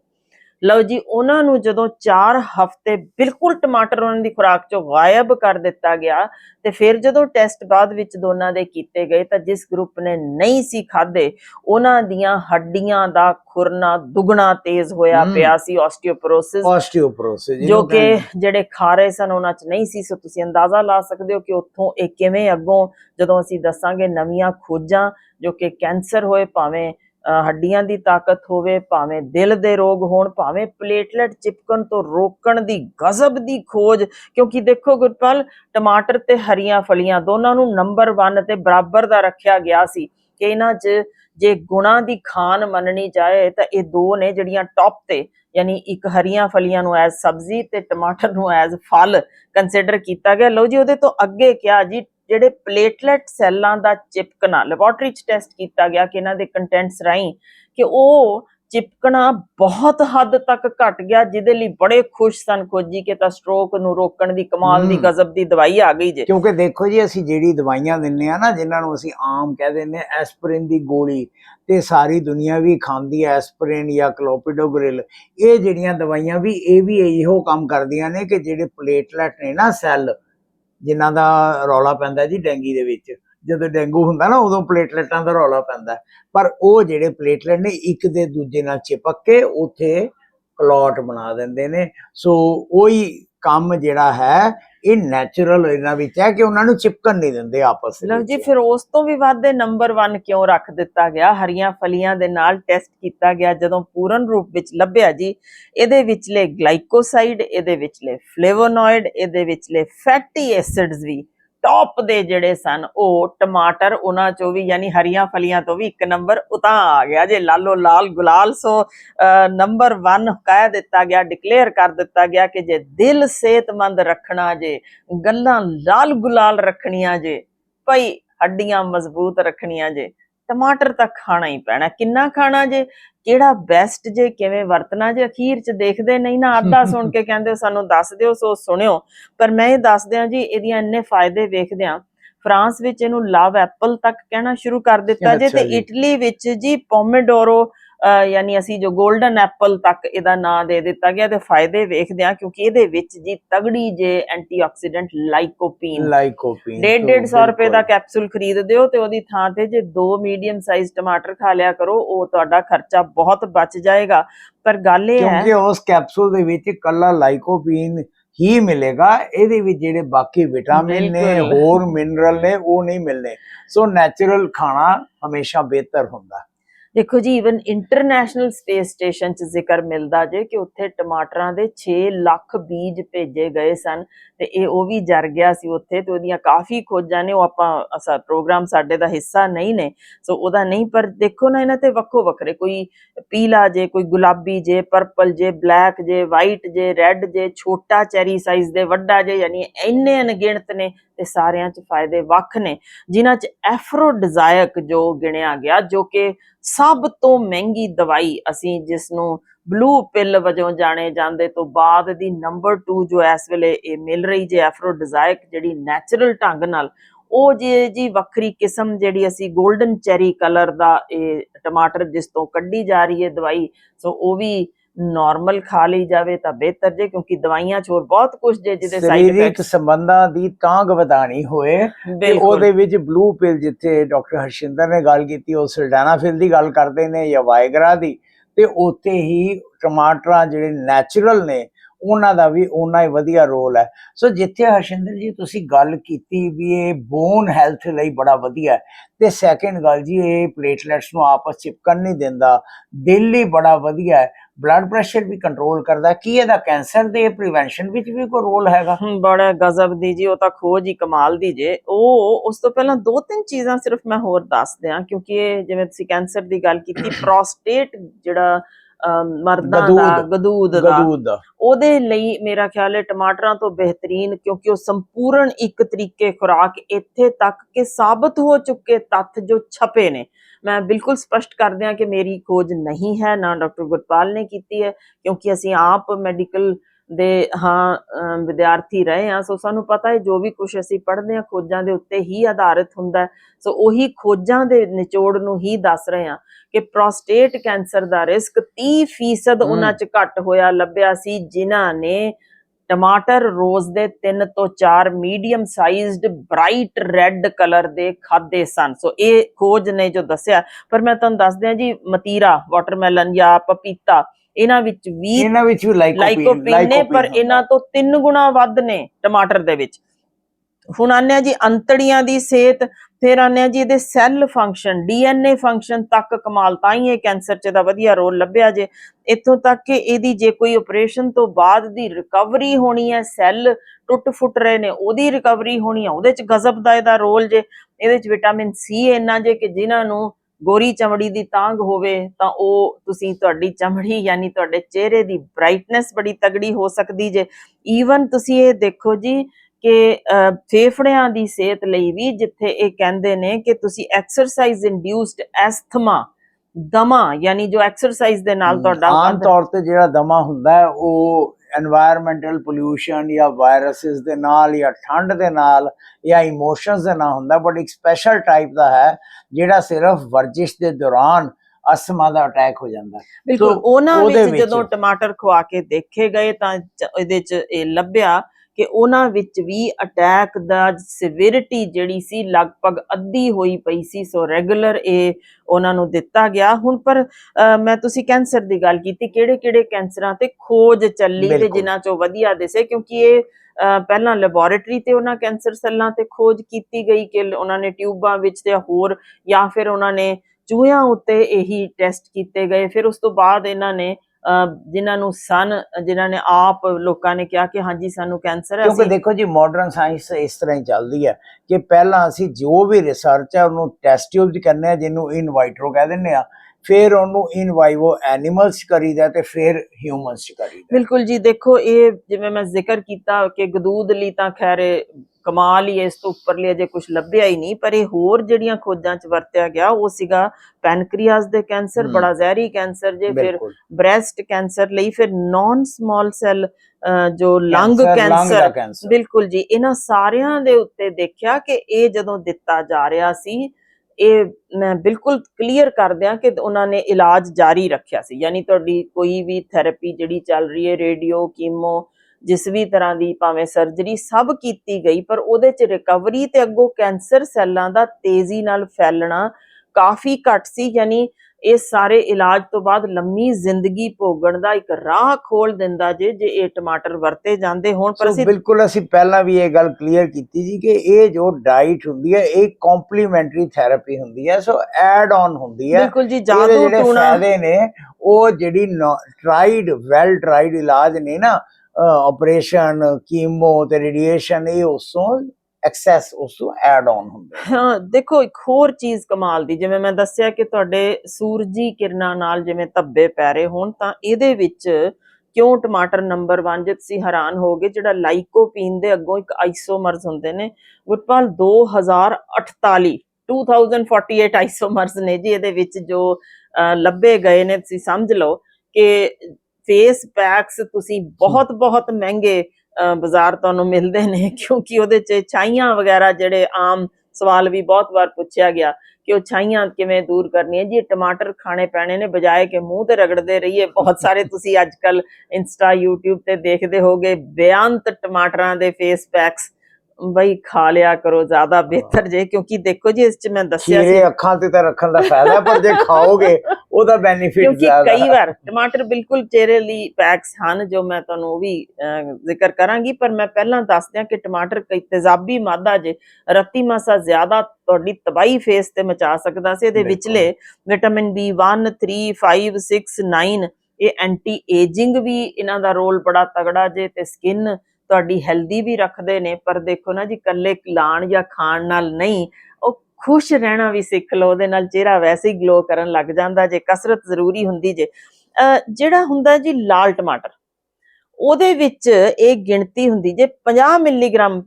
ਲਓ ਜੀ ਉਹਨਾਂ ਨੂੰ ਜਦੋਂ 4 ਹਫ਼ਤੇ ਬਿਲਕੁਲ ਟਮਾਟਰ ਉਹਨਾਂ ਦੀ ਖੁਰਾਕ ਚੋਂ ਗਾਇਬ ਕਰ ਦਿੱਤਾ ਗਿਆ ਤੇ ਫਿਰ ਜਦੋਂ ਟੈਸਟ ਬਾਅਦ ਵਿੱਚ ਦੋਨਾਂ ਦੇ ਕੀਤੇ ਗਏ ਤਾਂ ਜਿਸ ਗਰੁੱਪ ਨੇ ਨਹੀਂ ਸੀ ਖਾਦੇ ਉਹਨਾਂ ਦੀਆਂ ਹੱਡੀਆਂ ਦਾ ਖੁਰਨਾ ਦੁੱਗਣਾ ਤੇਜ਼ ਹੋਇਆ। ਪਿਆ ਸੀ ਆਸਟੀਓਪੋਰੋਸਿਸ ਆਸਟੀਓਪੋਰੋਸਿਸ ਜੋ ਕਿ ਜਿਹੜੇ ਖਾ ਰਹੇ ਸਨ ਉਹਨਾਂ 'ਚ ਨਹੀਂ ਸੀ ਸੋ ਤੁਸੀਂ ਅੰਦਾਜ਼ਾ ਲਾ ਸਕਦੇ ਹੋ ਕਿ ਉੱਥੋਂ ਇਹ ਕਿਵੇਂ ਅੱਗੋਂ ਜਦੋਂ ਅਸੀਂ ਦੱਸਾਂਗੇ ਨਵੀਆਂ ਖੋਜਾਂ ਜੋ ਕਿ ਕੈਂਸਰ ਹੋਏ ਭਾਵੇਂ ਹੱਡੀਆਂ ਦੀ ਤਾਕਤ ਹੋਵੇ, ਭਾਵੇਂ ਦਿਲ ਦੇ ਰੋਗ ਹੋਣ, ਭਾਵੇਂ ਪਲੇਟਲੈਟ ਚਿਪਕਣ ਤੋਂ ਰੋਕਣ ਦੀ ਗਜ਼ਬ ਦੀ ਖੋਜ, ਕਿਉਂਕਿ ਦੇਖੋ ਗੁਰਪਾਲ, ਟਮਾਟਰ ਤੇ ਹਰੀਆਂ ਫਲੀਆਂ ਦੋਨਾਂ ਨੂੰ ਨੰਬਰ 1 ਤੇ ਬਰਾਬਰ ਦਾ ਰੱਖਿਆ ਗਿਆ ਸੀ ਕਿ ਇਹਨਾਂ 'ਚ ਜੇ ਗੁਣਾ ਦੀ ਖਾਨ ਮੰਨਣੀ ਜਾਏ ਤਾਂ ਇਹ ਦੋ ਨੇ ਜਿਹੜੀਆਂ ਟੌਪ ਤੇ, ਯਾਨੀ ਇੱਕ ਹਰੀਆਂ ਫਲੀਆਂ ਨੂੰ ਐਜ਼ ਸਬਜ਼ੀ ਤੇ ਟਮਾਟਰ ਨੂੰ ਐਜ਼ ਫਲ ਕੰਸੀਡਰ ਕੀਤਾ ਗਿਆ। ਲਓ ਜੀ, ਉਹਦੇ ਤੋਂ ਅੱਗੇ ਕਿਹਾ ਜੀ ਜਿਹੜੇ ਪਲੇਟਲੈਟ ਸੈੱਲਾਂ ਦਾ ਚਿਪਕਣਾ ਲੈਬੋਰਟਰੀ 'ਚ ਟੈਸਟ ਕੀਤਾ ਗਿਆ ਕਿ ਇਹਨਾਂ ਦੇ ਕੰਟੈਂਟਸ ਰਾਹੀਂ ਕਿ ਉਹ ਚਿਪਕਣਾ ਬਹੁਤ ਹੱਦ ਤੱਕ ਘਟ ਗਿਆ ਜਿਹਦੇ ਲਈ ਬੜੇ ਖੁਸ਼ ਸਨ ਖੋਜੀ ਕਿ ਤਾਂ ਸਟ੍ਰੋਕ ਨੂੰ ਰੋਕਣ ਦੀ ਕਮਾਲ ਦੀ। ਗਜ਼ਬ ਦੀ ਦਵਾਈ ਆ ਗਈ ਜੇ ਕਿਉਂਕਿ ਦੇਖੋ ਜੀ ਅਸੀਂ ਜਿਹੜੀ ਦਵਾਈਆਂ ਦਿੰਨੇ ਆ ਨਾ ਜਿਨ੍ਹਾਂ ਨੂੰ ਅਸੀਂ ਆਮ ਕਹਿ ਦਿੰਦੇ ਆ ਐਸਪਰਿਨ ਦੀ ਗੋਲੀ ਤੇ ਸਾਰੀ ਦੁਨੀਆ ਵੀ ਖਾਂਦੀ ਹੈ ਐਸਪਰਿਨ ਜਾਂ ਕਲੋਪੀਡੋਗ੍ਰਿਲ ਇਹ ਜਿਹੜੀਆਂ ਦਵਾਈਆਂ ਵੀ ਇਹ ਵੀ ਇਹੋ ਕੰਮ ਕਰਦੀਆਂ ਨੇ ਕਿ ਜਿਹੜੇ ਪਲੇਟਲੈਟ ਨੇ ਨਾ ਸੈੱਲ ਜਿਨ੍ਹਾਂ ਦਾ ਰੌਲਾ ਪੈਂਦਾ ਜੀ ਡੈਂਗੀ ਦੇ ਵਿੱਚ। ਜਦੋਂ ਡੇਂਗੂ ਹੁੰਦਾ ਨਾ, ਉਦੋਂ ਪਲੇਟਲੈਟਾਂ ਦਾ ਰੌਲਾ ਪੈਂਦਾ। ਪਰ ਉਹ ਜਿਹੜੇ ਪਲੇਟਲੈਟ ਨੇ, ਇੱਕ ਦੇ ਦੂਜੇ ਨਾਲ ਚਿਪਕ ਕੇ ਉੱਥੇ ਕਲੌਟ ਬਣਾ ਦਿੰਦੇ ਨੇ। ਸੋ ਉਹੀ ਕੰਮ ਜਿਹੜਾ ਹੈ ਇਹ ਨੈਚੁਰਲ ਇਹਨਾਂ ਵਿੱਚ ਹੈ ਕਿ ਉਹਨਾਂ ਨੂੰ ਚਿਪਕਣ ਨਹੀਂ ਦਿੰਦੇ ਆਪਸ ਲਓ ਜੀ ਵਿੱਚ। ਫਿਰ ਉਸ ਤੋਂ ਵੀ ਵੱਧ ਨੰਬਰ 1 ਕਿਉਂ ਰੱਖ ਦਿੱਤਾ ਗਿਆ? ਹਰੀਆਂ ਫਲੀਆਂ ਦੇ ਨਾਲ ਟੈਸਟ ਕੀਤਾ ਗਿਆ ਜਦੋਂ ਪੂਰਨ ਰੂਪ ਵਿੱਚ ਲੱਭਿਆ ਜੀ ਇਹਦੇ ਵਿਚਲੇ ਗਲਾਈਕੋਸਾਈਡ ਇਹਦੇ ਵਿਚਲੇ ਫਲੇਵੋਨੋਇਡ ਇਹਦੇ ਵਿਚਲੇ ਫੈਟੀ ਐਸਿਡਸ ਵੀ। ਟੌਪ ਦੇ ਜਿਹੜੇ ਸਨ, ਉਹ ਟਮਾਟਰ ਉਹਨਾਂ ਚੋਂ ਵੀ ਯਾਨੀ ਹਰੀਆਂ ਫਲੀਆਂ ਤੋਂ ਵੀ ਇੱਕ ਨੰਬਰ ਉਤਾਂ ਆ ਗਿਆ ਜੇ, ਲਾਲੋ ਲਾਲ ਗੁਲਾਲ ਸੋ ਨੰਬਰ 1 ਕਹਿ ਦਿੱਤਾ ਗਿਆ ਡਿਕਲੇਅਰ ਕਰ ਦਿੱਤਾ ਗਿਆ ਕਿ ਜੇ ਦਿਲ ਸਿਹਤਮੰਦ ਰੱਖਣਾ ਜੇ, ਗੱਲਾਂ ਲਾਲ ਗੁਲਾਲ ਰੱਖਣੀਆਂ ਜੇ, ਭਈ ਹੱਡੀਆਂ ਮਜ਼ਬੂਤ ਰੱਖਣੀਆਂ ਜੇ ਟਮਾਟਰ ਤਾਂ ਖਾਣਾ ਹੀ ਪੈਣਾ। ਕਿੰਨਾ ਖਾਣਾ ਜੇ? ਕਿਹੜਾ ਬੈਸਟ ਜੇ? ਕਿਵੇਂ ਵਰਤਣਾ ਜੇ? ਅਖੀਰ ਚ ਦੇਖਦੇ ਨਹੀਂ ਨਾ ਅੱਧਾ ਸੁਣ ਕੇ ਕਹਿੰਦੇ ਸਾਨੂੰ ਦੱਸ ਦਿਓ ਸੋ ਸੁਣਿਓ। ਪਰ ਮੈਂ ਇਹ ਦੱਸ ਦਿਆਂ ਜੀ ਇਹਦੀਆਂ ਇੰਨੇ ਫਾਇਦੇ ਵੇਖਦਿਆਂ ਫਰਾਂਸ ਵਿੱਚ ਇਹਨੂੰ ਲਵ ਐਪਲ ਤੱਕ ਕਹਿਣਾ ਸ਼ੁਰੂ ਕਰ ਦਿੱਤਾ ਜੇ ਤੇ। ਇਟਲੀ ਵਿੱਚ ਜੀ ਪੋਮੇਡੋਰੋ ਯਾਨੀ ਅਸੀਂ ਜੋ 골ਡਨ ਐਪਲ ਤੱਕ ਇਹਦਾ ਨਾਂ ਦੇ ਦਿੱਤਾ ਗਿਆ ਤੇ ਫਾਇਦੇ ਵੇਖਦੇ ਆ ਕਿਉਂਕਿ ਇਹਦੇ ਵਿੱਚ ਜੀ ਤਗੜੀ ਜੇ ਐਂਟੀਆਕਸੀਡੈਂਟ ਲਾਈਕੋਪੀਨ ਲਾਈਕੋਪੀਨ ਡੇਢ ਡੇਢ ਸੌ ਰੁਪਏ ਦਾ ਕੈਪਸੂਲ ਖਰੀਦ ਦਿਓ ਤੇ ਉਹਦੀ ਥਾਂ ਤੇ ਜੇ ਦੋ ਮੀਡੀਅਮ ਸਾਈਜ਼ ਟਮਾਟਰ ਖਾ ਲਿਆ ਕਰੋ ਉਹ ਤੁਹਾਡਾ ਖਰਚਾ ਬਹੁਤ ਬਚ ਜਾਏਗਾ। ਪਰ ਗੱਲ ਇਹ ਹੈ ਕਿਉਂਕਿ ਉਸ ਕੈਪਸੂਲ ਦੇ ਵਿੱਚ ਕੱਲਾ ਲਾਈਕੋਪੀਨ ਹੀ ਮਿਲੇਗਾ ਇਹਦੇ ਵਿੱਚ ਜਿਹੜੇ ਬਾਕੀ ਵਿਟਾਮਿਨ ਨੇ। ਹੋਰ ਮਿਨਰਲ ਨੇ ਉਹ ਨਹੀਂ ਮਿਲਨੇ ਸੋ ਨੈਚੁਰਲ ਖਾਣਾ ਹਮੇਸ਼ਾ ਬਿਹਤਰ ਹੁੰਦਾ। ਦੇਖੋ ਜੀ ਇਵਨ ਇੰਟਰਨੈਸ਼ਨਲ ਸਪੇਸ ਸਟੇਸ਼ਨ 'ਚ ਜ਼ਿਕਰ ਮਿਲਦਾ ਜੇ ਕਿ ਉੱਥੇ ਟਮਾਟਰਾਂ ਦੇ 6 ਲੱਖ ਬੀਜ ਭੇਜੇ ਗਏ ਸਨ ਤੇ ਇਹ ਉਹ ਵੀ ਜਰ ਗਿਆ ਸੀ ਉੱਥੇ ਤੇ ਉਹਦੀਆਂ ਕਾਫੀ ਖੋਜਾਂ ਨੇ, ਉਹ ਆਪਾਂ, ਅਸਾ ਪ੍ਰੋਗਰਾਮ ਸਾਡੇ ਦਾ ਹਿੱਸਾ ਨਹੀਂ ਨੇ, ਸੋ ਉਹਦਾ ਨਹੀਂ, ਪਰ ਦੇਖੋ ਨਾ ਇਹਨਾਂ ਤੇ ਵੱਖੋ ਵੱਖਰੇ, ਕੋਈ ਪੀਲਾ ਜੇ, ਕੋਈ ਗੁਲਾਬੀ ਜੇ ਪਰਪਲ ਜੇ ਬਲੈਕ ਜੇ ਵਾਈਟ ਜੇ ਰੈੱਡ ਜੇ, ਛੋਟਾ ਚੈਰੀ ਸਾਈਜ਼ ਦੇ, ਵੱਡਾ ਜੇ, ਯਾਨੀ ਇੰਨੇ ਅਣਗਿਣਤ ਨੇ ਤੇ ਸਾਰਿਆਂ 'ਚ ਫਾਇਦੇ ਵੱਖ ਨੇ, ਜਿਨ੍ਹਾਂ 'ਚ ਐਫਰੋਡਿਜ਼ਾਇਕ ਜੋ ਗਿਣਿਆ ਗਿਆ, ਜੋ ਕਿ ਸਭ ਤੋਂ ਮਹਿੰਗੀ ਦਵਾਈ ਅਸੀਂ ਜਿਸ ਨੂੰ ਬਲੂ ਪਿਲ ਵਜੋਂ ਜਾਣੇ ਜਾਂਦੇ ਤੋਂ ਬਾਅਦ ਦੀ ਨੰਬਰ 2 ਜੋ ਇਸ ਵੇਲੇ ਇਹ ਮਿਲ ਰਹੀ ਜੇ ਐਫਰੋਡਿਜ਼ਾਇਕ ਜਿਹੜੀ ਨੈਚੁਰਲ ਢੰਗ ਨਾਲ, ਉਹ ਜੇ, ਜੀ ਵੱਖਰੀ ਕਿਸਮ ਜਿਹੜੀ ਅਸੀਂ 골ਡਨ ਚੈਰੀ ਕਲਰ ਦਾ ਇਹ ਟਮਾਟਰ ਜਿਸ ਤੋਂ ਕੱਢੀ ਜਾ ਰਹੀ ਹੈ ਦਵਾਈ, ਸੋ ਉਹ ਵੀ ਨਾਰਮਲ ਖਾ ਲਈ ਜਾਵੇ ਤਾਂ ਬਿਹਤਰ ਜੇ ਕਿਉਂਕਿ ਦਵਾਈਆਂ 'ਚ ਹੋਰ ਬਹੁਤ ਕੁਝ ਜੇ ਜਿਹਦੇ ਸਾਈਡ ਸਰੀਰਕ ਇਫੈਕਟਸ ਸੰਬੰਧਾਂ ਦੀ ਤਾਂਗ ਵਧਾਣੀ ਹੋਏ ਤੇ ਉਹਦੇ ਵਿੱਚ ਬਲੂ ਪਿਲ ਜਿੱਥੇ ਡਾਕਟਰ ਹਰਸ਼ਿੰਦਰ ਨੇ ਗੱਲ ਕੀਤੀ ਉਹ ਸਿਲਡਾਨਾਫਿਲ ਦੀ ਗੱਲ ਕਰਦੇ ਨੇ ਜਾਂ ਵਾਇਗਰਾ ਦੀ ਤੇ ਉੱਥੇ ਹੀ ਟਮਾਟਰਾਂ ਜਿਹੜੇ ਨੈਚੁਰਲ ਨੇ ਉਹਨਾਂ ਦਾ ਵੀ ਓਨਾ ਹੀ ਵਧੀਆ ਰੋਲ ਹੈ। ਸੋ ਜਿੱਥੇ ਹਰਸ਼ਿੰਦਰ ਜੀ ਤੁਸੀਂ ਗੱਲ ਕੀਤੀ ਵੀ ਇਹ ਬੋਨ ਹੈਲਥ ਲਈ ਬੜਾ ਵਧੀਆ ਹੈ ਤੇ ਸੈਕੰਡ ਗੱਲ ਜੀ ਇਹ ਪਲੇਟਲੈਟਸ ਨੂੰ ਆਪਸ ਚਿਪਕਣ ਨਹੀਂ ਦਿੰਦਾ ਦਿਲ ਲਈ ਬੜਾ ਵਧੀਆ ਹੈ ਬਲੱਡ ਪ੍ਰੈਸ਼ਰ ਵੀ ਕੰਟਰੋਲ ਕਰਦਾ ਕੀ ਇਹਦਾ ਕੈਂਸਰ ਦੇ ਪ੍ਰੀਵੈਂਸ਼ਨ ਵਿੱਚ ਵੀ ਕੋਈ ਰੋਲ ਹੈਗਾ? ਬੜਾ ਗਜ਼ਬ ਦੀ ਜੀ ਉਹ ਤਾਂ ਖੋਜ ਹੀ ਕਮਾਲ ਦੀ ਜੇ। ਉਹ ਉਸ ਤੋਂ ਪਹਿਲਾਂ ਦੋ ਤਿੰਨ ਚੀਜ਼ਾਂ ਸਿਰਫ ਮੈਂ ਹੋਰ ਦੱਸ ਦਿਆਂ ਕਿਉਂਕਿ ਇਹ ਜਿਵੇਂ ਤੁਸੀਂ ਕੈਂਸਰ ਦੀ ਗੱਲ ਕੀਤੀ ਪ੍ਰੋਸਟੇਟ ਜਿਹੜਾ ਮਰਦਾਂ ਦਾ ਗਦੂਦ। ਗਦੂਦ ਦਾ। ਗਦੂਦ ਦਾ। ਉਹਦੇ ਲਈ ਮੇਰਾ ਖਿਆਲ ਹੈ ਟਮਾਟਰਾਂ ਤੋਂ ਬਿਹਤਰੀਨ ਕਿਉਂਕਿ ਉਹ ਸੰਪੂਰਨ ਇੱਕ ਤਰੀਕੇ ਖੁਰਾਕ ਇੱਥੇ ਤੱਕ ਕਿ ਸਾਬਤ ਹੋ ਚੁੱਕੇ ਤੱਥ ਜੋ ਛਪੇ ਨੇ। ਮੈਂ ਬਿਲਕੁਲ ਸਪਸ਼ਟ ਕਰ ਦਿਆਂ ਕਿ ਮੇਰੀ ਖੋਜ ਨਹੀਂ ਹੈ ਨਾ ਡਾਕਟਰ ਗੁਰਪਾਲ ਨੇ ਕੀਤੀ ਹੈ ਕਿਉਂਕਿ ਅਸੀਂ ਆਪ ਮੈਡੀਕਲ ਦੇ ਹਾਂ ਵਿਦਿਆਰਥੀ ਰਹੇ ਹਾਂ। ਸੋ ਸਾਨੂੰ ਪਤਾ ਹੈ ਜੋ ਵੀ ਕੁਝ ਅਸੀਂ ਪੜ੍ਹਦੇ ਹਾਂ ਖੋਜਾਂ ਦੇ ਉੱਤੇ ਹੀ ਆਧਾਰਿਤ ਹੁੰਦਾ ਸੋ ਉਹੀ ਖੋਜਾਂ ਦੇ ਨਿਚੋੜ ਨੂੰ ਹੀ ਦੱਸ ਰਹੇ ਹਾਂ ਕਿ ਪ੍ਰੋਸਟੇਟ ਕੈਂਸਰ ਦਾ ਰਿਸਕ 30% ਹਮ। ਉਹਨਾਂ 'ਚ ਘੱਟ ਹੋਇਆ ਲੱਭਿਆ ਸੀ ਜਿਨ੍ਹਾਂ ਨੇ ਟਮਾਟਰ ਰੋਜ਼ ਦੇ 3 ਤੋਂ 4 medium sized bright red colour ਦੇ ਖਾਦੇ ਸਨ। ਸੋ ਇਹ ਖੋਜ ਨੇ ਜੋ ਦੱਸਿਆ। ਪਰ ਮੈਂ ਤੁਹਾਨੂੰ ਦੱਸ ਦਿਆਂ ਜੀ ਮਤੀਰਾ ਵਾਟਰਮੈਲਨ ਜਾਂ ਪਪੀਤਾ ਇਹਨਾਂ ਵਿੱਚ ਵੀ ਇਹਨਾਂ ਵਿੱਚ ਵੀ ਲਾਈਕੋਪੀਨ ਨੇ ਪਰ ਇਹਨਾਂ ਤੋਂ ਤਿੰਨ ਗੁਣਾ ਵੱਧ ਨੇ ਟਮਾਟਰ ਦੇ ਵਿੱਚ। ਹੁਣ ਆਨਿਆ ਜੀ ਅੰਤੜੀਆਂ ਦੀ ਸਿਹਤ ਫਿਰ ਆਨਿਆ ਜੀ ਇਹਦੇ ਸੈੱਲ ਫੰਕਸ਼ਨ ਡੀਐਨਏ ਫੰਕਸ਼ਨ ਤੱਕ ਕਮਾਲ ਤਾਂ ਹੀ ਇਹ ਕੈਂਸਰ 'ਚ ਦਾ ਵਧੀਆ ਰੋਲ ਲੱਭਿਆ ਜੇ। ਇੱਥੋਂ ਤੱਕ ਕਿ ਇਹਦੀ ਜੇ ਕੋਈ ਆਪਰੇਸ਼ਨ ਤੋਂ ਬਾਅਦ ਦੀ ਰਿਕਵਰੀ ਹੋਣੀ ਹੈ ਸੈੱਲ ਟੁੱਟ ਫੁੱਟ ਰਹੇ ਨੇ ਉਹਦੀ ਰਿਕਵਰੀ ਹੋਣੀ ਹੈ ਉਹਦੇ 'ਚ ਗਜ਼ਬ ਦਾ ਇਹਦਾ ਰੋਲ ਜੇ। ਇਹਦੇ 'ਚ ਵਿਟਾਮਿਨ ਸੀ ਇੰਨਾ ਜੇ ਕਿ ਜਿਨ੍ਹਾਂ ਨੂੰ ਗੋਰੀ ਚਮੜੀ ਦੀ ਤਾਂਗ ਹੋਵੇ ਤਾਂ ਉਹ ਤੁਸੀਂ ਤੁਹਾਡੀ ਚਮੜੀ ਯਾਨੀ ਤੁਹਾਡੇ ਚਿਹਰੇ ਦੀ ਬ੍ਰਾਈਟਨੈਸ ਬੜੀ ਤਗੜੀ ਹੋ ਸਕਦੀ ਜੇ। ਈਵਨ ਤੁਸੀਂ ਇਹ ਦੇਖੋ ਜੀ ਕਿ ਫੇਫੜਿਆਂ ਦੀ ਸਿਹਤ ਲਈ ਵੀ ਜਿੱਥੇ ਇਹ ਕਹਿੰਦੇ ਨੇ ਕਿ ਤੁਸੀਂ ਐਕਸਰਸਾਈਜ਼ ਇੰਡਿਊਸਡ ਐਸਥਮਾ ਦਮਾ ਯਾਨੀ ਜੋ ਐਕਸਰਸਾਈਜ਼ ਦੇ ਨਾਲ ਤੁਹਾਡਾ ਆਮ ਤੌਰ ਤੇ ਜਿਹੜਾ ਦਮਾ ਹੁੰਦਾ ਹੈ ਉਹ এনवायरमेंटल ਪੋਲੂਸ਼ਨ ਜਾਂ ਵਾਇਰਸਸ ਦੇ ਨਾਲ ਜਾਂ ਠੰਡ ਦੇ ਨਾਲ ਜਾਂ ਇਮੋਸ਼ਨਸ ਦੇ ਨਾਲ ਹੁੰਦਾ ਬਟ ਇੱਕ ਸਪੈਸ਼ਲ ਟਾਈਪ ਦਾ ਹੈ ਜਿਹੜਾ ਸਿਰਫ ਵਰਜਿਸ਼ ਦੇ ਦੌਰਾਨ ਅਸਮਾ ਦਾ ਅਟੈਕ ਹੋ ਜਾਂਦਾ। ਬਿਲਕੁਲ ਉਹਨਾਂ ਵਿੱਚ ਜਦੋਂ ਟਮਾਟਰ ਖਵਾ ਕੇ ਦੇਖੇ ਗਏ ਤਾਂ ਇਹਦੇ ਚ ਇਹ ਲੱਭਿਆ ਕਿ ਉਹਨਾਂ ਵਿੱਚ ਵੀ ਅਟੈਕ ਦਾ ਸਿਵਿਰਿਟੀ ਜਿਹੜੀ ਸੀ ਲਗਭਗ ਅੱਧੀ ਹੋਈ ਪਈ ਸੀ ਸੋ ਰੈਗੂਲਰ ਇਹ ਉਹਨਾਂ ਨੂੰ ਦਿੱਤਾ ਗਿਆ ਹੁਣ ਪਰ ਮੈਂ ਤੁਸੀਂ ਕੈਂਸਰ ਦੀ ਗੱਲ ਕੀਤੀ ਕਿਹੜੇ ਕਿਹੜੇ ਕੈਂਸਰਾਂ ਤੇ ਖੋਜ ਚੱਲੀ ਤੇ। ਜਿਨ੍ਹਾਂ ਚੋਂ ਵਧੀਆ ਦਿਸੇ ਕਿਉਂਕਿ ਇਹ ਪਹਿਲਾਂ ਲੈਬੋਰੇਟਰੀ ਤੇ ਉਹਨਾਂ ਕੈਂਸਰ ਸੈੱਲਾਂ ਤੇ ਖੋਜ ਕੀਤੀ ਗਈ ਕਿ ਉਹਨਾਂ ਨੇ ਟਿਊਬਾਂ ਵਿੱਚ ਤੇ ਹੋਰ ਜਾਂ ਫਿਰ ਉਹਨਾਂ ਨੇ ਚੂਹਿਆਂ ਉੱਤੇ ਇਹੀ ਟੈਸਟ ਕੀਤੇ ਗਏ ਫਿਰ ਉਸ ਤੋਂ ਬਾਅਦ ਇਹਨਾਂ ਨੇ ਜਿਨ੍ਹਾਂ ਨੂੰ ਸਨ ਜਿਨ੍ਹਾਂ ਨੇ ਆਪ ਲੋਕਾਂ ਨੇ ਕਿਹਾ ਕਿ ਹਾਂਜੀ ਸਾਨੂੰ ਕੈਂਸਰ ਹੈ ਕਿਉਂਕਿ ਦੇਖੋ ਜੀ ਮਾਡਰਨ ਸਾਇੰਸ ਇਸ ਤਰ੍ਹਾਂ ਹੀ ਚੱਲਦੀ ਹੈ ਕਿ ਪਹਿਲਾਂ ਅਸੀਂ ਜੋ ਵੀ ਰਿਸਰਚ ਹੈ ਉਹਨੂੰ ਟੈਸਟ ਟਿਊਬ 'ਚ ਕਰਨੇ ਆ ਜਿਹਨੂੰ ਇਨ ਵਾਈਟਰੋ ਕਹਿ ਦਿੰਦੇ ਆ ਫਿਰ ਉਹਨੂੰ ਇਨ ਵਾਈਵੋ ਐਨੀਮਲਸ ਕਰੀਦਾ ਤੇ ਫਿਰ ਹਿਊਮਨਸ ਕਰੀਦਾ। ਬਿਲਕੁਲ ਜੀ ਦੇਖੋ ਇਹ ਜਿਵੇਂ ਮੈਂ ਜ਼ਿਕਰ ਕੀਤਾ ਕਿ ਗਦੂਦ ਲਈ ਤਾਂ ਖੈਰ ਕਮਾਲ ਹੀ ਇਸ ਤੋਂ ਉੱਪਰਲੇ ਅਜੇ ਕੁਝ ਲੱਭਿਆ ਹੀ ਨਹੀਂ ਪਰ ਇਹ ਹੋਰ ਜਿਹੜੀਆਂ ਖੋਜਾਂ 'ਚ ਵਰਤਿਆ ਗਿਆ ਉਹ ਸੀਗਾ ਪੈਨਕ੍ਰੀਆਸ ਦੇ ਕੈਂਸਰ। ਬੜਾ ਜ਼ਹਿਰੀ ਕੈਂਸਰ ਜੇ ਫਿਰ ਬ੍ਰੈਸਟ ਕੈਂਸਰ ਲਈ ਫਿਰ ਨਾਨ ਸਮਾਲ ਸੈੱਲ ਜੋ ਲੰਗ ਕੈਂਸਰ ਬਿਲਕੁਲ ਜੀ ਇਹਨਾਂ ਸਾਰਿਆਂ ਦੇ ਉੱਤੇ ਦੇਖਿਆ ਕਿ ਇਹ ਜਦੋਂ ਦਿੱਤਾ ਜਾ ਰਿਹਾ ਸੀ ਇਹ ਮੈਂ ਬਿਲਕੁਲ ਕਲੀਅਰ ਕਰ ਦਿਆਂ ਕਿ ਉਹਨਾਂ ਨੇ ਇਲਾਜ ਜਾਰੀ ਰੱਖਿਆ ਸੀ ਯਾਨੀ ਤੁਹਾਡੀ ਕੋਈ ਵੀ ਥੈਰੇਪੀ ਜਿਹੜੀ ਚੱਲ ਰਹੀ ਹੈ ਰੇਡੀਓ ਕੀਮੋ ਜਿਸ ਵੀ ਤਰ੍ਹਾਂ ਦੀ ਭਾਵੇਂ ਸਰਜਰੀ ਸਭ ਕੀਤੀ ਗਈ ਪਰ ਉਹਦੇ ਚ ਰਿਕਵਰੀ ਤੇ ਅੱਗੋਂ ਕੈਂਸਰ ਸੈੱਲਾਂ ਦਾ ਤੇਜ਼ੀ ਨਾਲ ਫੈਲਣਾ ਕਾਫੀ ਘੱਟ ਸੀ ਯਾਨੀ ਇਹ ਸਾਰੇ ਇਲਾਜ ਤੋਂ ਬਾਅਦ ਲੰਮੀ ਜ਼ਿੰਦਗੀ ਭੋਗਣ ਦਾ ਇੱਕ ਰਾਹ ਖੋਲ ਦਿੰਦਾ ਜੇ ਜੇ ਇਹ ਟਮਾਟਰ ਵਰਤੇ ਜਾਂਦੇ ਹੋਣ ਪਰ ਅਸੀਂ ਬਿਲਕੁਲ ਅਸੀਂ ਪਹਿਲਾਂ ਵੀ ਇਹ ਗੱਲ ਕਲੀਅਰ ਕੀਤੀ ਜੀ ਕਿ ਇਹ ਜੋ ਡਾਈਟ ਹੁੰਦੀ ਹੈ ਇਹ ਕੰਪਲੀਮੈਂਟਰੀ ਥੈਰੇਪੀ ਹੁੰਦੀ ਹੈ ਸੋ ਐਡ ਆਨ ਹੁੰਦੀ ਹੈ। ਬਿਲਕੁਲ ਜੀ ਜਾਦੂ ਟੂਣਾ। ਫਾਇਦੇ ਨੇ ਉਹ ਜਿਹੜੀ ਟਰਾਈਡ ਵੈਲ ਟਰਾਈਡ ਇਲਾਜ ਨੇ ਨਾ ਆਪਰੇਸ਼ਨ ਕੀਮੋ ਤੇ ਰੇਡੀਏਸ਼ਨ ਇਹ ਉਸੋਂ ਐਕਸੈਸ ਉਸੋਂ ਐਡ ਆਨ ਹੁੰਦੇ ਹਾਂ, ਦੇਖੋ ਇੱਕ ਹੋਰ ਚੀਜ਼ ਕਮਾਲ ਦੀ, ਜਿਵੇਂ ਮੈਂ ਦੱਸਿਆ ਕਿ ਤੁਹਾਡੇ ਸੂਰਜੀ ਕਿਰਨਾਂ ਨਾਲ ਜਿਵੇਂ ਧੱਬੇ ਪੈ ਰਹੇ ਹੋਣ, ਤਾਂ ਇਹਦੇ ਵਿੱਚ ਕਿਉਂ ਟਮਾਟਰ ਨੰਬਰ 1 ਜੇ ਤੁਸੀਂ ਹੈਰਾਨ ਹੋ ਗਏ ਜਿਹੜਾ ਲਾਈਕੋਪੀਨ ਦੇ ਅੱਗੋਂ ਇੱਕ ਆਈਸੋਮਰਸ ਹੁੰਦੇ ਨੇ, ਗੁਰਪਾਲ 2048 2048 ਆਈਸੋਮਰਸ ਨੇ ਜੀ, ਇਹਦੇ ਵਿੱਚ ਜੋ ਲੱਭੇ ਗਏ ਨੇ, ਤੁਸੀਂ ਸਮਝ ਲਓ ਕਿ ਫੇਸ ਪੈਕਸ ਤੁਸੀਂ ਬਹੁਤ ਬਹੁਤ ਮਹਿੰਗੇ ਬਾਜ਼ਾਰ ਤੁਹਾਨੂੰ ਮਿਲਦੇ ਨੇ ਕਿਉਂਕਿ ਉਹਦੇ ਚ ਛਾਈਆਂ ਵਗੈਰਾ ਜਿਹੜੇ ਆਮ ਸਵਾਲ ਵੀ ਬਹੁਤ ਵਾਰ ਪੁੱਛਿਆ ਗਿਆ ਕਿ ਉਹ ਛਾਈਆਂ ਕਿਵੇਂ ਦੂਰ ਕਰਨੀਆਂ। ਜੀ ਇਹ ਟਮਾਟਰ ਖਾਣੇ ਪੈਣੇ ਨੇ ਬਜਾਏ ਕਿ ਮੂੰਹ ਤੇ ਰਗੜਦੇ ਰਹੀਏ। ਬਹੁਤ ਸਾਰੇ ਤੁਸੀਂ ਅੱਜ ਕੱਲ ਇੰਸਟਾ YouTube ਤੇ ਦੇਖਦੇ ਹੋਗੇ ਬੇਅੰਤ ਟਮਾਟਰਾਂ ਦੇ ਫੇਸ ਪੈਕਸ ਬਈ ਖਾ ਲਿਆ ਕਰੋ ਜ਼ਿਆਦਾ ਬਿਹਤਰ ਜੇ ਕਿਉਂਕਿ ਦੇਖੋ ਜੀ ਇਸ ਚ ਮੈਂ ਦੱਸਿਆ ਸੀ। ਖੀਰੇ ਅੱਖਾਂ ਤੇ ਤਾਂ ਰੱਖਣ ਦਾ ਫਾਇਦਾ ਹੈ, ਪਰ ਜੇ ਖਾਓਗੇ ਉਹਦਾ ਬੈਨੀਫਿਟ ਕਿਉਂਕਿ ਜ਼ਿਆਦਾ ਕਈ ਵਾਰ ਟਮਾਟਰ ਬਿਲਕੁਲ ਚਿਹਰੇ ਲਈ ਪੈਕਸ ਹਨ ਜੋ ਮੈਂ ਤੁਹਾਨੂੰ ਉਹ ਵੀ ਅਹ, ਜ਼ਿਕਰ ਕਰਾਂਗੀ ਪਰ ਮੈਂ ਪਹਿਲਾਂ ਦੱਸ ਦਿਆਂ ਕਿ ਟਮਾਟਰ ਕਈ ਤੇਜ਼ਾਬੀ ਮਾਦਾ ਜੇ ਰੱਤੀ ਮਾਸਾ ਜ਼ਿਆਦਾ ਤੁਹਾਡੀ ਤਬਾਈ ਫੇਸ ਤੇ ਮਚਾ ਸਕਦਾ ਸੀ। ਇਹਦੇ ਬਿਲਕੁਲ। ਵਿਚਲੇ ਵਿਟਾਮਿਨ B1 3 5 6 9 ਇਹ ਐਂਟੀ ਏਜਿੰਗ ਵੀ ਇਹਨਾਂ ਦਾ ਰੋਲ ਬੜਾ ਤਗੜਾ ਜੇ ਤੇ ਸਕਿਨ ਤੁਹਾਡੀ ਹੈਲਦੀ ਵੀ ਰੱਖਦੇ ਨੇ, ਪਰ ਦੇਖੋ ਨਾ ਜੀ ਕੱਲੇ ਲਾਣ ਜਾਂ ਖਾਣ ਨਾਲ ਨਹੀਂ, ਉਹ ਖੁਸ਼ ਰਹਿਣਾ ਵੀ ਸਿੱਖ ਲਓ, ਉਹਦੇ ਨਾਲ ਚਿਹਰਾ ਵੈਸੇ ਹੀ ਗਲੋ ਕਰਨ ਲੱਗ ਜਾਂਦਾ ਜੇ, ਕਸਰਤ ਜ਼ਰੂਰੀ ਹੁੰਦੀ ਜੇ। ਅਹ ਜਿਹੜਾ ਹੁੰਦਾ ਜੀ ਲਾਲ ਟਮਾਟਰ, ਉਹਦੇ ਵਿੱਚ ਇਹ ਗਿਣਤੀ ਹੁੰਦੀ ਜੇ 50 ਮਿਲੀਗ੍ਰਾਮ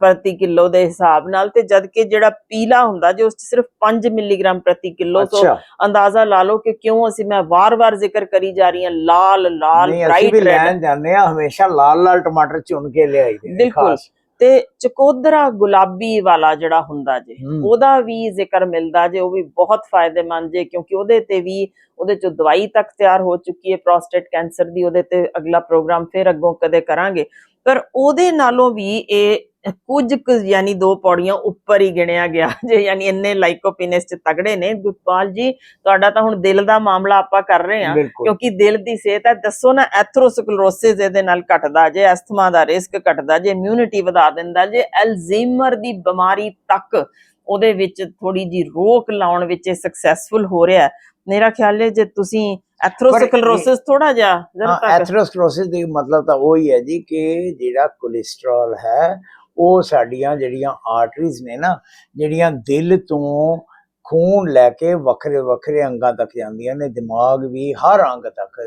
ਪ੍ਰਤੀ ਕਿਲੋ ਦੇ ਹਿਸਾਬ ਨਾਲ ਤੇ ਜਦ ਕਿ ਜਿਹੜਾ ਪੀਲਾ ਹੁੰਦਾ ਜੇ ਸਿਰਫ 5 ਮਿਲੀਗ੍ਰਾਮ ਪ੍ਰਤੀ ਕਿਲੋ ਅੱਛਾ ਅੰਦਾਜ਼ਾ ਲਾ ਲਓ ਕਿ ਕਿਉਂ ਅਸੀਂ ਮੈਂ ਵਾਰ-ਵਾਰ ਜ਼ਿਕਰ ਕਰੀ ਜਾ ਰਹੀ ਹਾਂ ਲਾਲ ਲਾਲ ਨਹੀਂ ਅਸੀਂ ਬ੍ਰਾਈਟ ਵੀ ਰੈਡ ਲੈਣ ਜਾਂਦੇ ਆ ਹਮੇਸ਼ਾ ਲਾਲ ਲਾਲ ਟਮਾਟਰ ਚੁਣ ਕੇ ਲਿਆਈਦੇ ਨੇ ਬਿਲਕੁਲ। ਤੇ ਚਕੋਦਰਾ ਗੁਲਾਬੀ ਵਾਲਾ ਜਿਹੜਾ ਹੁੰਦਾ ਜੇ। ਉਹਦਾ ਵੀ ਜ਼ਿਕਰ ਮਿਲਦਾ ਜੇ ਉਹ ਵੀ ਬਹੁਤ ਫਾਇਦੇਮੰਦ ਜੇ ਕਿਉਂਕਿ ਉਹਦੇ ਤੇ ਵੀ ਉਹਦੇ ਚ ਦਵਾਈ ਤੱਕ ਤਿਆਰ ਹੋ ਚੁੱਕੀ ਹੈ ਪ੍ਰੋਸਟੇਟ ਕੈਂਸਰ ਦੀ ਉਹਦੇ ਤੇ ਅਗਲਾ ਪ੍ਰੋਗਰਾਮ ਫਿਰ ਅੱਗੋਂ ਕਦੇ ਕਰਾਂਗੇ ਪਰ ਉਹਦੇ ਨਾਲੋਂ ਵੀ ਇਹ ਕੁਝ ਕੁ ਯਾਨੀ ਦੋ ਪੌੜੀਆਂ ਉੱਪਰ ਹੀ ਗਿਣਿਆ ਗਿਆ ਜੇ ਯਾਨੀ ਇੰਨੇ ਲਾਈਕੋਪਿਨਸ ਚ ਤਗੜੇ ਨੇ। ਗੁਰਪਾਲ ਜੀ ਤੁਹਾਡਾ ਤਾਂ ਹੁਣ ਦਿਲ ਦਾ ਮਾਮਲਾ ਆਪਾਂ ਕਰ ਰਹੇ ਹਾਂ ਕਿਉਂਕਿ ਦਿਲ ਦੀ ਸਿਹਤ ਹੈ। ਦੱਸੋ ਨਾ ਐਥਰੋਸਕਲਰੋਸਿਸ ਇਹਦੇ ਨਾਲ ਘਟਦਾ ਜੇ ਐਸਥਮਾ ਦਾ ਰਿਸਕ ਘਟਦਾ ਜੇ ਇਮਿਊਨਿਟੀ ਵਧਾ ਦਿੰਦਾ ਜੇ ਅਲਜ਼ੀਮਰ ਦੀ ਬਿਮਾਰੀ ਤੱਕ ਉਹਦੇ ਵਿੱਚ ਥੋੜੀ ਜੀ ਰੋਕ ਲਾਉਣ ਵਿੱਚ ਇਹ ਸਕਸੈਸਫੁਲ ਹੋ ਰਿਹਾ। ਮੇਰਾ ਖਿਆਲ ਹੈ ਜੇ ਤੁਸੀਂ ਐਥਰੋਸਕਲਰੋਸਿਸ ਥੋੜਾ ਜਿਹਾ ਜ਼ਰਾ ਤੱਕ ਦੀ ਮਤਲਬ ਤਾਂ ਉਹ ਹੀ ਹੈ ਜੀ ਕਿ ਜਿਹੜਾ ਕੋਲੇਸਟ੍ਰੋਲ ਹੈ ਉਹ ਸਾਡੀਆਂ ਜਿਹੜੀਆਂ ਆਰਟਰੀਜ਼ ਨੇ ਨਾ ਜਿਹੜੀਆਂ ਦਿਲ ਤੋਂ ਖੂਨ ਲੈ ਕੇ ਵੱਖਰੇ ਵੱਖਰੇ ਅੰਗਾਂ ਤੱਕ ਜਾਂਦੀਆਂ ਨੇ ਦਿਮਾਗ ਵੀ ਹਰ ਅੰਗ ਤੱਕ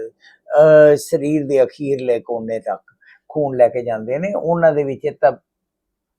ਸਰੀਰ ਦੇ ਅਖੀਰਲੇ ਕੋਨੇ ਤੱਕ ਖੂਨ ਲੈ ਕੇ ਜਾਂਦੇ ਨੇ ਉਹਨਾਂ ਦੇ ਵਿੱਚ ਤਾਂ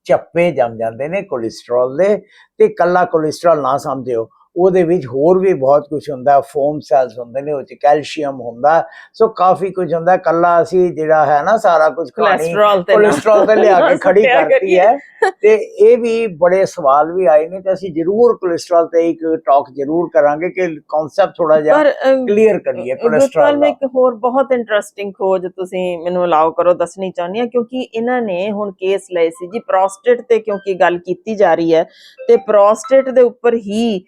ਚੱਪੇ ਜੰਮ ਜਾਂਦੇ ਨੇ ਕੋਲੇਸਟ੍ਰੋਲ ਦੇ ਤੇ ਕੱਲਾ ਕੋਲੇਸਟ੍ਰੋਲ ਨਾ ਸਮਝਿਓ ਉਹਦੇ ਵਿੱਚ ਹੋਰ ਵੀ ਬਹੁਤ ਕੁਝ ਹੁੰਦਾ ਫੋਮ ਸੈਲਸ ਹੁੰਦੇ ਨੇ ਉਹ ਚ ਕੈਲਸ਼ੀਅਮ ਹੁੰਦਾ ਸੋ ਕਾਫੀ ਕੁਝ ਹੁੰਦਾ ਕੱਲਾ ਅਸੀਂ ਜਿਹੜਾ ਹੈ ਨਾ ਸਾਰਾ ਕੁਝ ਕਹਾਣੀ ਕੋਲੇਸਟ੍ਰੋਲ ਤੇ ਲਿਆ ਕੇ ਖੜੀ ਕਰਤੀ। ਹੈ। ਤੇ ਇਹ ਵੀ ਬੜੇ ਸਵਾਲ ਵੀ ਆਏ ਨੇ ਤੇ ਅਸੀਂ ਜ਼ਰੂਰ ਕੋਲੇਸਟ੍ਰੋਲ ਤੇ ਇੱਕ ਟਾਕ ਜ਼ਰੂਰ ਕਰਾਂਗੇ ਕਿ ਕਨਸੈਪਟ ਥੋੜਾ ਜਿਹਾ ਕਲੀਅਰ ਕਰੀਏ ਕੋਲੇਸਟ੍ਰੋਲ ਦਾ। ਇੱਕ ਹੋਰ ਬਹੁਤ ਇੰਟਰਸਟਿੰਗ ਖੋਜ ਤੁਸੀਂ ਮੈਨੂੰ ਅਲਾਉ ਕਰੋ ਦੱਸਣੀ ਚਾਹੁੰਦੀ ਹਾਂ ਕਿਉਂਕਿ ਇਹਨਾਂ ਨੇ ਹੁਣ ਕੇਸ ਲਏ ਸੀ ਜੀ ਪ੍ਰੋਸਟੇਟ ਤੇ ਕਿਉਂਕਿ ਗੱਲ ਕੀਤੀ ਜਾ ਰਹੀ ਹੈ ਤੇ ਪ੍ਰੋਸਟੇਟ ਦੇ ਉੱਪਰ ਹੀ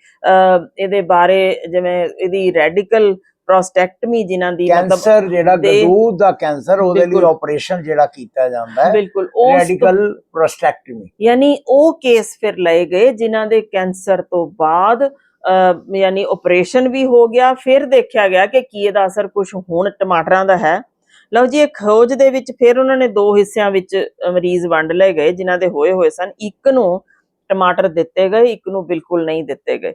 ਇਹਦੇ ਬਾਰੇ ਜਿਵੇਂ ਇਹਦੀ ਰੈਡੀਕਲ ਪ੍ਰੋਸਟੈਕਟਮੀ ਜਿਨ੍ਹਾਂ ਦੀ ਕੈਂਸਰ ਜਿਹੜਾ ਗਦੂਦ ਦਾ ਕੈਂਸਰ ਉਹਦੇ ਲਈ। ਆਪਰੇਸ਼ਨ ਜਿਹੜਾ ਕੀਤਾ ਜਾਂਦਾ ਹੈ। ਬਿਲਕੁਲ ਤੋਂ- ਰੈਡੀਕਲ ਪ੍ਰੋਸਟੈਕਟਮੀ ਯਾਨੀ ਉਹ ਕੇਸ ਫਿਰ ਲਏ ਗਏ ਜਿਨ੍ਹਾਂ ਦੇ ਕੈਂਸਰ ਤੋਂ ਬਾਅਦ ਯਾਨੀ ਆਪਰੇਸ਼ਨ ਵੀ ਹੋ ਗਿਆ ਫਿਰ ਦੇਖਿਆ ਗਿਆ ਕਿ ਕੀ ਇਹਦਾ ਅਸਰ ਕੁਝ ਹੁਣ ਟਮਾਟਰਾਂ ਦਾ ਹੈ। ਲਓ ਜੀ ਇਹ ਖੋਜ ਦੇ ਵਿੱਚ ਫਿਰ ਉਹਨਾਂ ਨੇ ਦੋ ਹਿੱਸਿਆਂ ਵਿੱਚ ਮਰੀਜ਼ ਵੰਡ ਲਏ ਗਏ ਜਿਨ੍ਹਾਂ ਦੇ ਹੋਏ ਹੋਏ ਸਨ। ਇੱਕ ਨੂੰ ਟਮਾਟਰ ਦਿੱਤੇ ਗਏ ਇੱਕ ਨੂੰ ਬਿਲਕੁਲ ਨਹੀਂ ਦਿੱਤੇ ਗਏ।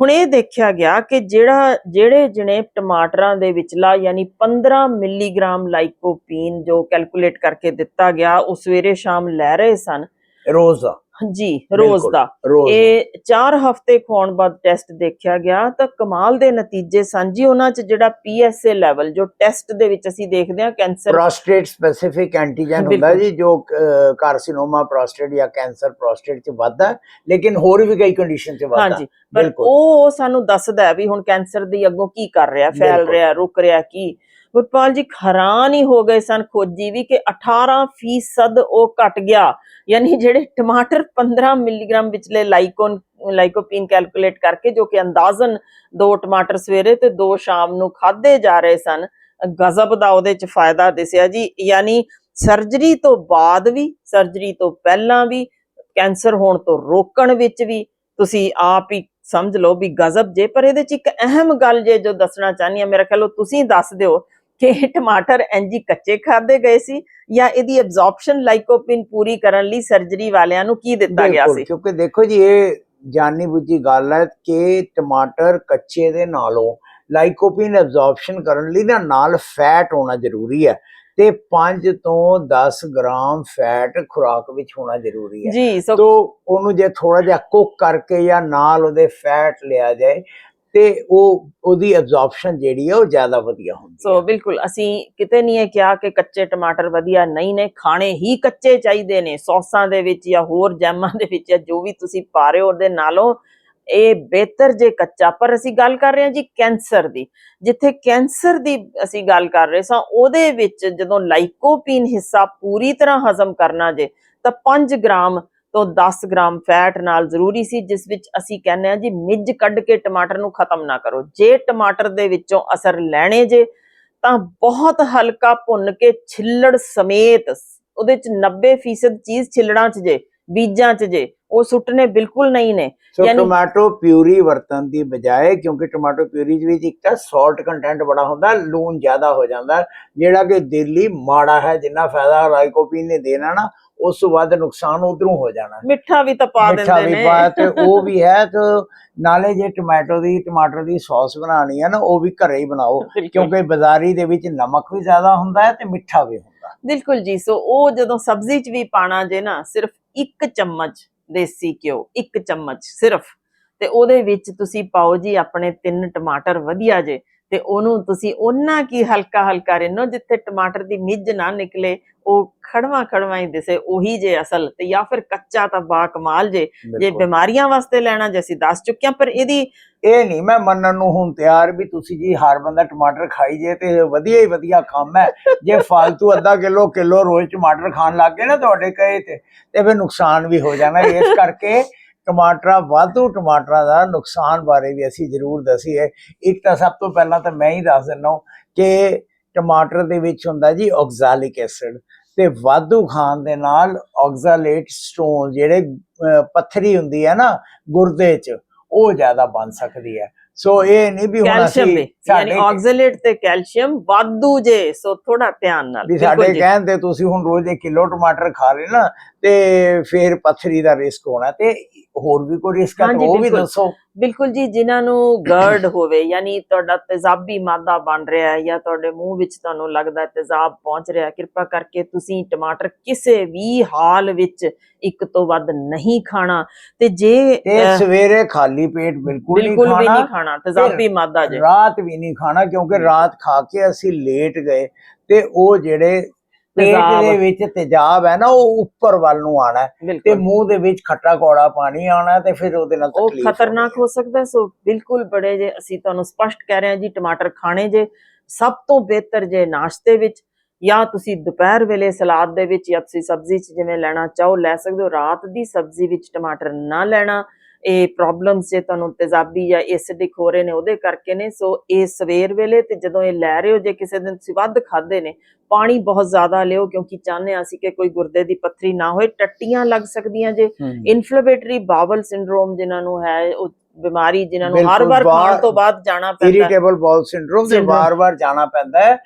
ਹੁਣ ਇਹ ਦੇਖਿਆ ਗਿਆ ਕਿ ਜਿਹੜਾ, ਜਿਹੜੇ ਜਣੇ ਟਮਾਟਰਾਂ ਦੇ ਵਿਚਲਾ ਯਾਨੀ 15 ਮਿਲੀਗ੍ਰਾਮ ਲਾਈਕੋਪੀਨ ਜੋ ਕੈਲਕੂਲੇਟ ਕਰਕੇ ਦਿੱਤਾ ਗਿਆ, ਉਹ ਸਵੇਰੇ ਸ਼ਾਮ ਲੈ ਰਹੇ ਸਨ। ਰੋਜ਼ ਦਾ। ਜੀ ਰੋਜ਼ ਦਾ। ਇਹ 4 ਹਫ਼ਤੇ ਖਵਾਉਣ ਬਾਅਦ ਟੈਸਟ ਦੇਖਿਆ ਗਿਆ ਤਾਂ ਕਮਾਲ ਦੇ ਨਤੀਜੇ ਸਨ ਜੀ ਉਹਨਾਂ 'ਚ ਜਿਹੜਾ ਪੀਐਸਏ ਲੈਵਲ ਜੋ ਟੈਸਟ ਦੇ ਵਿੱਚ ਅਸੀਂ ਦੇਖਦੇ ਹਾਂ ਕੈਂਸਰ ਪ੍ਰੋਸਟੇਟ ਸਪੈਸੀਫਿਕ ਐਂਟੀਜਨ ਹੁੰਦਾ। ਜੀ ਜੋ ਕਾਰਸਿਨੋਮਾ ਪ੍ਰੋਸਟੇਟ ਜਾਂ ਕੈਂਸਰ ਪ੍ਰੋਸਟੇਟ ਚ ਵੱਧਦਾ ਲੇਕਿਨ ਹੋਰ ਵੀ ਕਈ ਕੰਡੀਸ਼ਨ ਚ ਵੱਧਦਾ ਹਾਂਜੀ ਪਰ। ਉਹ ਸਾਨੂੰ ਦੱਸਦਾ ਵੀ ਹੁਣ ਕੈਂਸਰ ਦੀ ਅੱਗੋਂ ਕੀ ਕਰ ਰਿਹਾ ਫੈਲ। ਰਿਹਾ ਰੁਕ ਰਿਹਾ ਕੀ ਗੁਰਪਾਲ ਜੀ ਹੈਰਾਨ ਹੀ ਹੋ ਗਏ ਸਨ ਖੋਜੀ ਵੀ ਕਿ 18% ਉਹ ਘਟ ਗਿਆ ਯਾਨੀ ਜਿਹੜੇ ਟਮਾਟਰ 15 ਮਿਲੀਗ੍ਰਾਮ ਵਿਚਲੇ ਲਾਈਕੋਨ, ਲਾਈਕੋਪੀਨ ਕੈਲਕੂਲੇਟ ਕਰਕੇ, ਜੋ ਕਿ ਅੰਦਾਜ਼ਨ ਦੋ ਟਮਾਟਰ ਸਵੇਰੇ ਤੇ ਦੋ ਸ਼ਾਮ ਨੂੰ ਖਾਦੇ ਜਾ ਰਹੇ ਸਨ, ਗਜ਼ਬ ਦਾ ਉਹਦੇ ਚ ਫਾਇਦਾ ਦਿਸਿਆ ਜੀ। ਯਾਨੀ ਸਰਜਰੀ ਤੋਂ ਬਾਅਦ ਵੀ, ਸਰਜਰੀ ਤੋਂ ਪਹਿਲਾਂ ਵੀ, ਕੈਂਸਰ ਹੋਣ ਤੋਂ ਰੋਕਣ ਵਿੱਚ ਵੀ, ਤੁਸੀਂ ਆਪ ਹੀ ਸਮਝ ਲਓ ਵੀ ਗਜ਼ਬ ਜੇ, ਪਰ ਇਹਦੇ ਚ ਇੱਕ ਅਹਿਮ ਗੱਲ ਜੇ ਜੋ ਦੱਸਣਾ ਚਾਹਨੀ ਆ ਮੇਰਾ ਖਿਆਲ ਉਹ ਤੁਸੀਂ ਦੱਸ ਦਿਓ ਕਿ ਟਮਾਟਰ ਇੰਜੀ ਕੱਚੇ ਖਾਦੇ ਗਏ ਸੀ ਜਾਂ ਇਹਦੀ ਐਬਜ਼ੌਰਪਸ਼ਨ ਲਾਈਕੋਪਿਨ ਪੂਰੀ ਕਰਨ ਲਈ ਸਰਜਰੀ ਵਾਲਿਆਂ ਨੂੰ ਕੀ ਦਿੱਤਾ ਗਿਆ ਸੀ? ਕਿਉਂਕਿ ਦੇਖੋ ਜੀ ਇਹ ਜਾਣੀ ਬੁੱਝੀ ਗੱਲ ਹੈ ਕਿ ਟਮਾਟਰ ਕੱਚੇ ਦੇ ਨਾਲੋਂ ਲਾਈਕੋਪੀਨ ਐਬਜ਼ੌਰਪਸ਼ਨ ਕਰਨ ਲਈ ਨਾ ਨਾਲ ਫੈਟ ਹੋਣਾ ਜ਼ਰੂਰੀ ਹੈ ਤੇ 5 ਤੋਂ 10 ਗ੍ਰਾਮ ਫੈਟ ਖੁਰਾਕ ਵਿੱਚ ਹੋਣਾ ਜ਼ਰੂਰੀ ਹੈ। ਜੀ ਸੋ ਉਹਨੂੰ ਜੇ ਥੋੜਾ ਜਿਹਾ ਕੁੱਕ ਕਰਕੇ ਜਾਂ ਨਾਲ ਉਹਦੇ ਫੈਟ ਲਿਆ ਜਾਏ ਤੇ ਉਹ ਉਹਦੀ ਐਬਜ਼ੌਰਪਸ਼ਨ ਜਿਹੜੀ ਹੈ ਉਹ ਜ਼ਿਆਦਾ ਵਧੀਆ ਹੁੰਦੀ ਸੋ ਬਿਲਕੁਲ ਅਸੀਂ ਕਿਤੇ ਨਹੀਂ ਇਹ ਕਿਹਾ ਕਿ ਕੱਚੇ ਟਮਾਟਰ ਵਧੀਆ ਨਹੀਂ ਨੇ ਖਾਣੇ ਹੀ ਕੱਚੇ ਚਾਹੀਦੇ ਨੇ ਸੌਸਾਂ ਦੇ ਵਿੱਚ ਜਾਂ ਹੋਰ ਜੈਮਾਂ ਦੇ ਵਿੱਚ ਜਾਂ ਜੋ ਵੀ ਤੁਸੀਂ ਪਾ ਰਹੇ ਹੋ ਉਹਦੇ ਨਾਲੋਂ ਇਹ ਬਿਹਤਰ ਜੇ ਕੱਚਾ। ਪਰ ਅਸੀਂ ਗੱਲ ਕਰ ਰਹੇ ਹਾਂ ਜੀ ਕੈਂਸਰ ਦੀ। ਜਿੱਥੇ ਕੈਂਸਰ ਦੀ ਅਸੀਂ ਗੱਲ ਕਰ ਰਹੇ ਸਾਂ ਉਹਦੇ ਵਿੱਚ ਜਦੋਂ ਲਾਈਕੋਪੀਨ ਹਿੱਸਾ ਪੂਰੀ ਤਰ੍ਹਾਂ ਹਜ਼ਮ ਕਰਨਾ ਜੇ ਤਾਂ 5 ਗ੍ਰਾਮ ਤੋਂ 10 ਗ੍ਰਾਮ ਫੈਟ ਨਾਲ ਜ਼ਰੂਰੀ ਸੀ, ਜਿਸ ਵਿੱਚ ਅਸੀਂ ਕਹਿੰਦੇ ਹਾਂ ਜੀ ਮਿੱਝ ਕੱਢ ਕੇ ਟਮਾਟਰ ਨੂੰ ਖਤਮ ਨਾ ਕਰੋ। ਜੇ ਟਮਾਟਰ ਦੇ ਵਿੱਚੋਂ ਅਸਰ ਲੈਣੇ ਜੇ, ਤਾਂ ਬਹੁਤ ਹਲਕਾ ਭੁੰਨ ਕੇ ਛਿੱਲੜ ਸਮੇਤ, ਉਹਦੇ ਚ 90% ਚੀਜ਼ ਛਿੱਲੜਾਂ ਚ ਜੇ, ਬੀਜਾਂ ਚ ਜੇ ਉਹ ਸੁੱਟਨੇ ਬਿਲਕੁਲ ਨਹੀਂ ਨੇ ਸੋ ਯਾਨੀ- ਟੋਮੈਟੋ ਪਿਊਰੀ ਵਰਤਣ ਦੀ ਬਜਾਏ ਕਿਉਂਕਿ ਟੋਮੈਟੋ ਪਿਊਰੀ ਵਿੱਚ ਇੱਕ ਤਾਂ ਸਾਲਟ ਕੰਟੈਂਟ ਬੜਾ ਹੁੰਦਾ ਲੂਣ ਜ਼ਿਆਦਾ ਹੋ ਜਾਂਦਾ ਜਿਹੜਾ ਕਿ ਦਿਲ ਲਈ ਮਾੜਾ ਹੈ ਜਿੰਨਾ ਫਾਇਦਾ ਲਾਈਕੋਪੀਨ ਨੇ ਦੇਣਾ ਨਾ ਉਸ ਤੋਂ ਵੱਧ ਨੁਕਸਾਨ ਉਧਰੋਂ ਹੋ ਜਾਣਾ ਮਿੱਠਾ ਵੀ ਤਾਂ ਪਾ ਮਿੱਠਾ ਦਿੰਦੇ ਵੀ ਨੇ ਪਾਇਆ ਤੇ ਉਹ ਵੀ ਹੈ ਤੇ ਨਾਲੇ ਜੇ ਟੋਮੈਟੋ ਦੀ ਟਮਾਟਰ ਦੀ ਸੌਸ ਬਣਾਉਣੀ ਹੈ ਨਾ ਉਹ ਵੀ ਘਰੇ ਹੀ ਬਣਾਓ। ਕਿਉਂਕਿ ਬਾਜ਼ਾਰੀ ਦੇ ਵਿੱਚ ਨਮਕ ਵੀ ਜ਼ਿਆਦਾ ਹੁੰਦਾ ਹੈ ਤੇ ਮਿੱਠਾ ਵੀ ਹੁੰਦਾ। ਬਿਲਕੁਲ ਜੀ ਸੋ ਉਹ ਜਦੋਂ ਸਬਜ਼ੀ ਚ ਵੀ ਪਾਣਾ ਜੇ ਨਾ ਸਿਰਫ ਇੱਕ ਚਮਚ ਦੇਸੀ ਘਿਓ, ਇੱਕ ਚਮਚ ਸਿਰਫ। ਤੇ ਉਹਦੇ ਵਿੱਚ ਤੁਸੀਂ ਪਾਓ ਜੀ ਆਪਣੇ ਤਿੰਨ ਟਮਾਟਰ ਵਧੀਆ ਜੇ। ਤੇ ਉਹਨੂੰ ਤੁਸੀਂ ਉਹਨਾਂ ਕੀ ਹਲਕਾ ਹਲਕਾ ਰਿੰਨੋ ਜਿੱਥੇ ਟਮਾਟਰ ਦੀ ਮਿੱਝ ਨਾ ਨਿਕਲੇ ਉਹ ਖੜਵਾ ਖੜਵਾ ਹੀ ਦਿਸੇ ਉਹੀ ਜੇ ਅਸਲ ਤੇ ਜਾਂ ਫਿਰ ਕੱਚਾ ਤਾਂ ਬਾ ਕਮਾਲ ਜੇ ਜੇ। ਬਿਮਾਰੀਆਂ ਵਾਸਤੇ ਲੈਣਾ ਜੇ ਅਸੀਂ ਦੱਸ ਚੁੱਕੇ ਹਾਂ ਪਰ ਇਹਦੀ ਇਹ ਨਹੀਂ ਮੈਂ ਮੰਨਣ ਨੂੰ ਹੁਣ ਤਿਆਰ ਵੀ ਤੁਸੀਂ ਜੀ ਹਰ ਬੰਦਾ ਟਮਾਟਰ ਖਾਈ ਜੇ ਤੇ ਵਧੀਆ ਹੀ ਵਧੀਆ ਕੰਮ ਹੈ ਜੇ ਫालतू ਅੱਧਾ ਕਿਲੋ ਕਿਲੋ ਰੋਜ਼ ਟਮਾਟਰ ਖਾਣ ਲੱਗ ਗਏ ਨਾ ਤੁਹਾਡੇ ਕਹੇ ਤੇ ਤੇ ਫਿਰ ਨੁਕਸਾਨ ਵੀ ਹੋ ਜਾਣਾ ਇਸ ਕਰਕੇ ਟਮਾਟਰਾਂ ਵਾਧੂ ਟਮਾਟਰਾਂ ਦਾ ਨੁਕਸਾਨ ਬਾਰੇ ਵੀ ਅਸੀਂ ਜ਼ਰੂਰ ਦਸੀਏ। ਇੱਕ ਤਾਂ ਸਭ ਤੋਂ ਪਹਿਲਾਂ ਤਾਂ ਮੈਂ ਹੀ ਦੱਸ ਦਿੰਦਾ ਕਿ ਟਮਾਟਰ ਦੇ ਵਿੱਚ ਹੁੰਦਾ ਜੀ ਆਕਜ਼ਾਲਿਕ ਐਸਿਡ ਤੇ ਵਾਧੂ ਖਾਣ ਦੇ ਨਾਲ ਆਕਜ਼ਾਲੇਟ ਸਟੋਨ ਜਿਹੜੇ ਪੱਥਰੀ ਹੁੰਦੀ ਹੈ ਨਾ ਗੁਰਦੇ 'ਚ ਉਹ ਜ਼ਿਆਦਾ ਬਣ ਸਕਦੀ ਹੈ। ਸੋ ਇਹ ਨਹੀਂ ਵੀ ਹੁਣ ਅਸੀਂ ਯਾਨੀ ਸਾਡੇ ਆਕਜ਼ੇਲੇਟ ਤੇ ਕੈਲਸ਼ੀਅਮ ਵਾਧੂ ਜੇ ਸੋ ਥੋੜਾ ਧਿਆਨ ਨਾਲ ਵੀ ਸਾਡੇ ਤੇ ਤੁਸੀਂ ਹੁਣ ਰੋਜ਼ ਇੱਕ ਕਿਲੋ ਟਮਾਟਰ ਖਾ ਰਹੇ ਨਾ ਤੇ ਫਿਰ ਪੱਥਰੀ ਦਾ ਰਿਸਕ ਹੋਣਾ ਤੇ ਹੋਰ ਵੀ ਕੋਈ ਰਿਸਕ ਹੈ ਤਾਂ ਉਹ ਵੀ। ਦੱਸੋ ਬਿਲਕੁਲ ਜੀ ਜਿਨ੍ਹਾਂ ਨੂੰ ਗਰਡ ਹੋਵੇ ਯਾਨੀ ਤੁਹਾਡਾ ਤੇਜ਼ਾਬੀ ਮਾਦਾ ਬਣ ਰਿਹਾ ਹੈ ਜਾਂ ਤੁਹਾਡੇ ਮੂੰਹ ਵਿੱਚ ਤੁਹਾਨੂੰ ਲੱਗਦਾ ਤੇਜ਼ਾਬ ਪਹੁੰਚ ਰਿਹਾ ਕਿਰਪਾ ਕਰਕੇ ਤੁਸੀਂ ਟਮਾਟਰ ਕਿਸੇ ਵੀ ਹਾਲ ਵਿੱਚ ਇੱਕ ਤੋਂ ਵੱਧ ਨਹੀਂ ਖਾਣਾ ਤੇ ਜੇ ਤੇ ਅਹ, ਸਵੇਰੇ ਖਾਲੀ ਪੇਟ ਬਿਲਕੁਲ ਨਹੀਂ ਬਿਲਕੁਲ ਵੀ ਨਹੀਂ ਖਾਣਾ ਖਾਣਾ ਤੇਜ਼ਾਬੀ ਮਾਦਾ ਜੇ ਰਾਤ ਵੀ ਨਹੀਂ ਖਾਣਾ ਕਿਉਂਕਿ। ਰਾਤ ਖਾ ਕੇ ਅਸੀਂ ਲੇਟ ਗਏ ਤੇ ਉਹ ਜਿਹੜੇ ਪੇਟ। ਦੇ ਵਿੱਚ ਤੇਜ਼ਾਬ ਹੈ ਨਾ ਉਹ ਉੱਪਰ ਵੱਲ ਨੂੰ ਆਣਾ ਤੇ ਮੂੰਹ ਦੇ ਵਿੱਚ ਖੱਟਾ ਕੌੜਾ ਪਾਣੀ ਆਣਾ ਤੇ ਫਿਰ ਉਹਦੇ ਨਾਲ ਉਹ ਤਕਲੀਫ ਖਤਰਨਾਕ ਹੋ ਸਕਦਾ। ਸੋ ਬਿਲਕੁਲ ਬੜੇ ਜੇ ਅਸੀਂ ਤੁਹਾਨੂੰ ਸਪਸ਼ਟ ਕਹਿ ਰਹੇ ਹਾਂ ਜੀ ਟਮਾਟਰ ਖਾਣੇ ਜੇ ਸਭ ਤੋਂ ਬਿਹਤਰ ਜੇ ਨਾਸ਼ਤੇ ਵਿੱਚ ਜਾਂ ਤੁਸੀਂ ਦੁਪਹਿਰ ਵੇਲੇ ਸਲਾਦ ਦੇ ਵਿੱਚ ਜਾਂ ਤੁਸੀਂ ਸਬਜ਼ੀ 'ਚ ਜਿਵੇਂ ਲੈਣਾ ਚਾਹੋ ਲੈ ਸਕਦੇ ਹੋ ਰਾਤ ਦੀ ਸਬਜ਼ੀ ਵਿੱਚ ਟਮਾਟਰ ਨਾ ਲੈਣਾ ਇਹ ਪ੍ਰੋਬਲਮਸ ਜੇ ਤੁਹਾਨੂੰ ਤੇਜ਼ਾਬੀ ਜਾਂ ਐਸਿਡਿਕ ਹੋ ਰਹੇ ਨੇ ਉਹਦੇ ਕਰਕੇ ਨੇ ਸੋ ਇਹ ਸਵੇਰ ਵੇਲੇ ਤੇ ਜਦੋਂ ਇਹ ਲੈ ਰਹੇ ਹੋ ਜੇ ਕਿਸੇ ਦਿਨ ਤੁਸੀਂ ਵੱਧ ਖਾਦੇ ਨੇ ਪਾਣੀ ਬਹੁਤ ਜ਼ਿਆਦਾ ਲਿਓ ਕਿਉਂਕਿ ਚਾਹੁੰਦੇ ਹਾਂ ਅਸੀਂ ਕਿ ਕੋਈ ਗੁਰਦੇ ਦੀ ਪੱਥਰੀ ਨਾ ਹੋਏ ਟੱਟੀਆਂ ਲੱਗ ਸਕਦੀਆਂ ਜੇ। ਇਨਫਲੇਮੇਟਰੀ ਬਾਵਲ ਸਿੰਡਰੋਮ ਜਿਨ੍ਹਾਂ ਨੂੰ ਹੈ ਉਹ ਬਿਮਾਰੀ ਜਿਨ੍ਹਾਂ ਨੂੰ ਹਰ ਵਾਰ ਖਾਣ ਤੋਂ ਬਾਅਦ ਜਾਣਾ ਪੈਂਦਾ ਹੈ। Irritable bowel syndrome Syndrome। ਵਾਰ-ਵਾਰ ਜਾਣਾ ਪੈਂਦਾ ਹੈ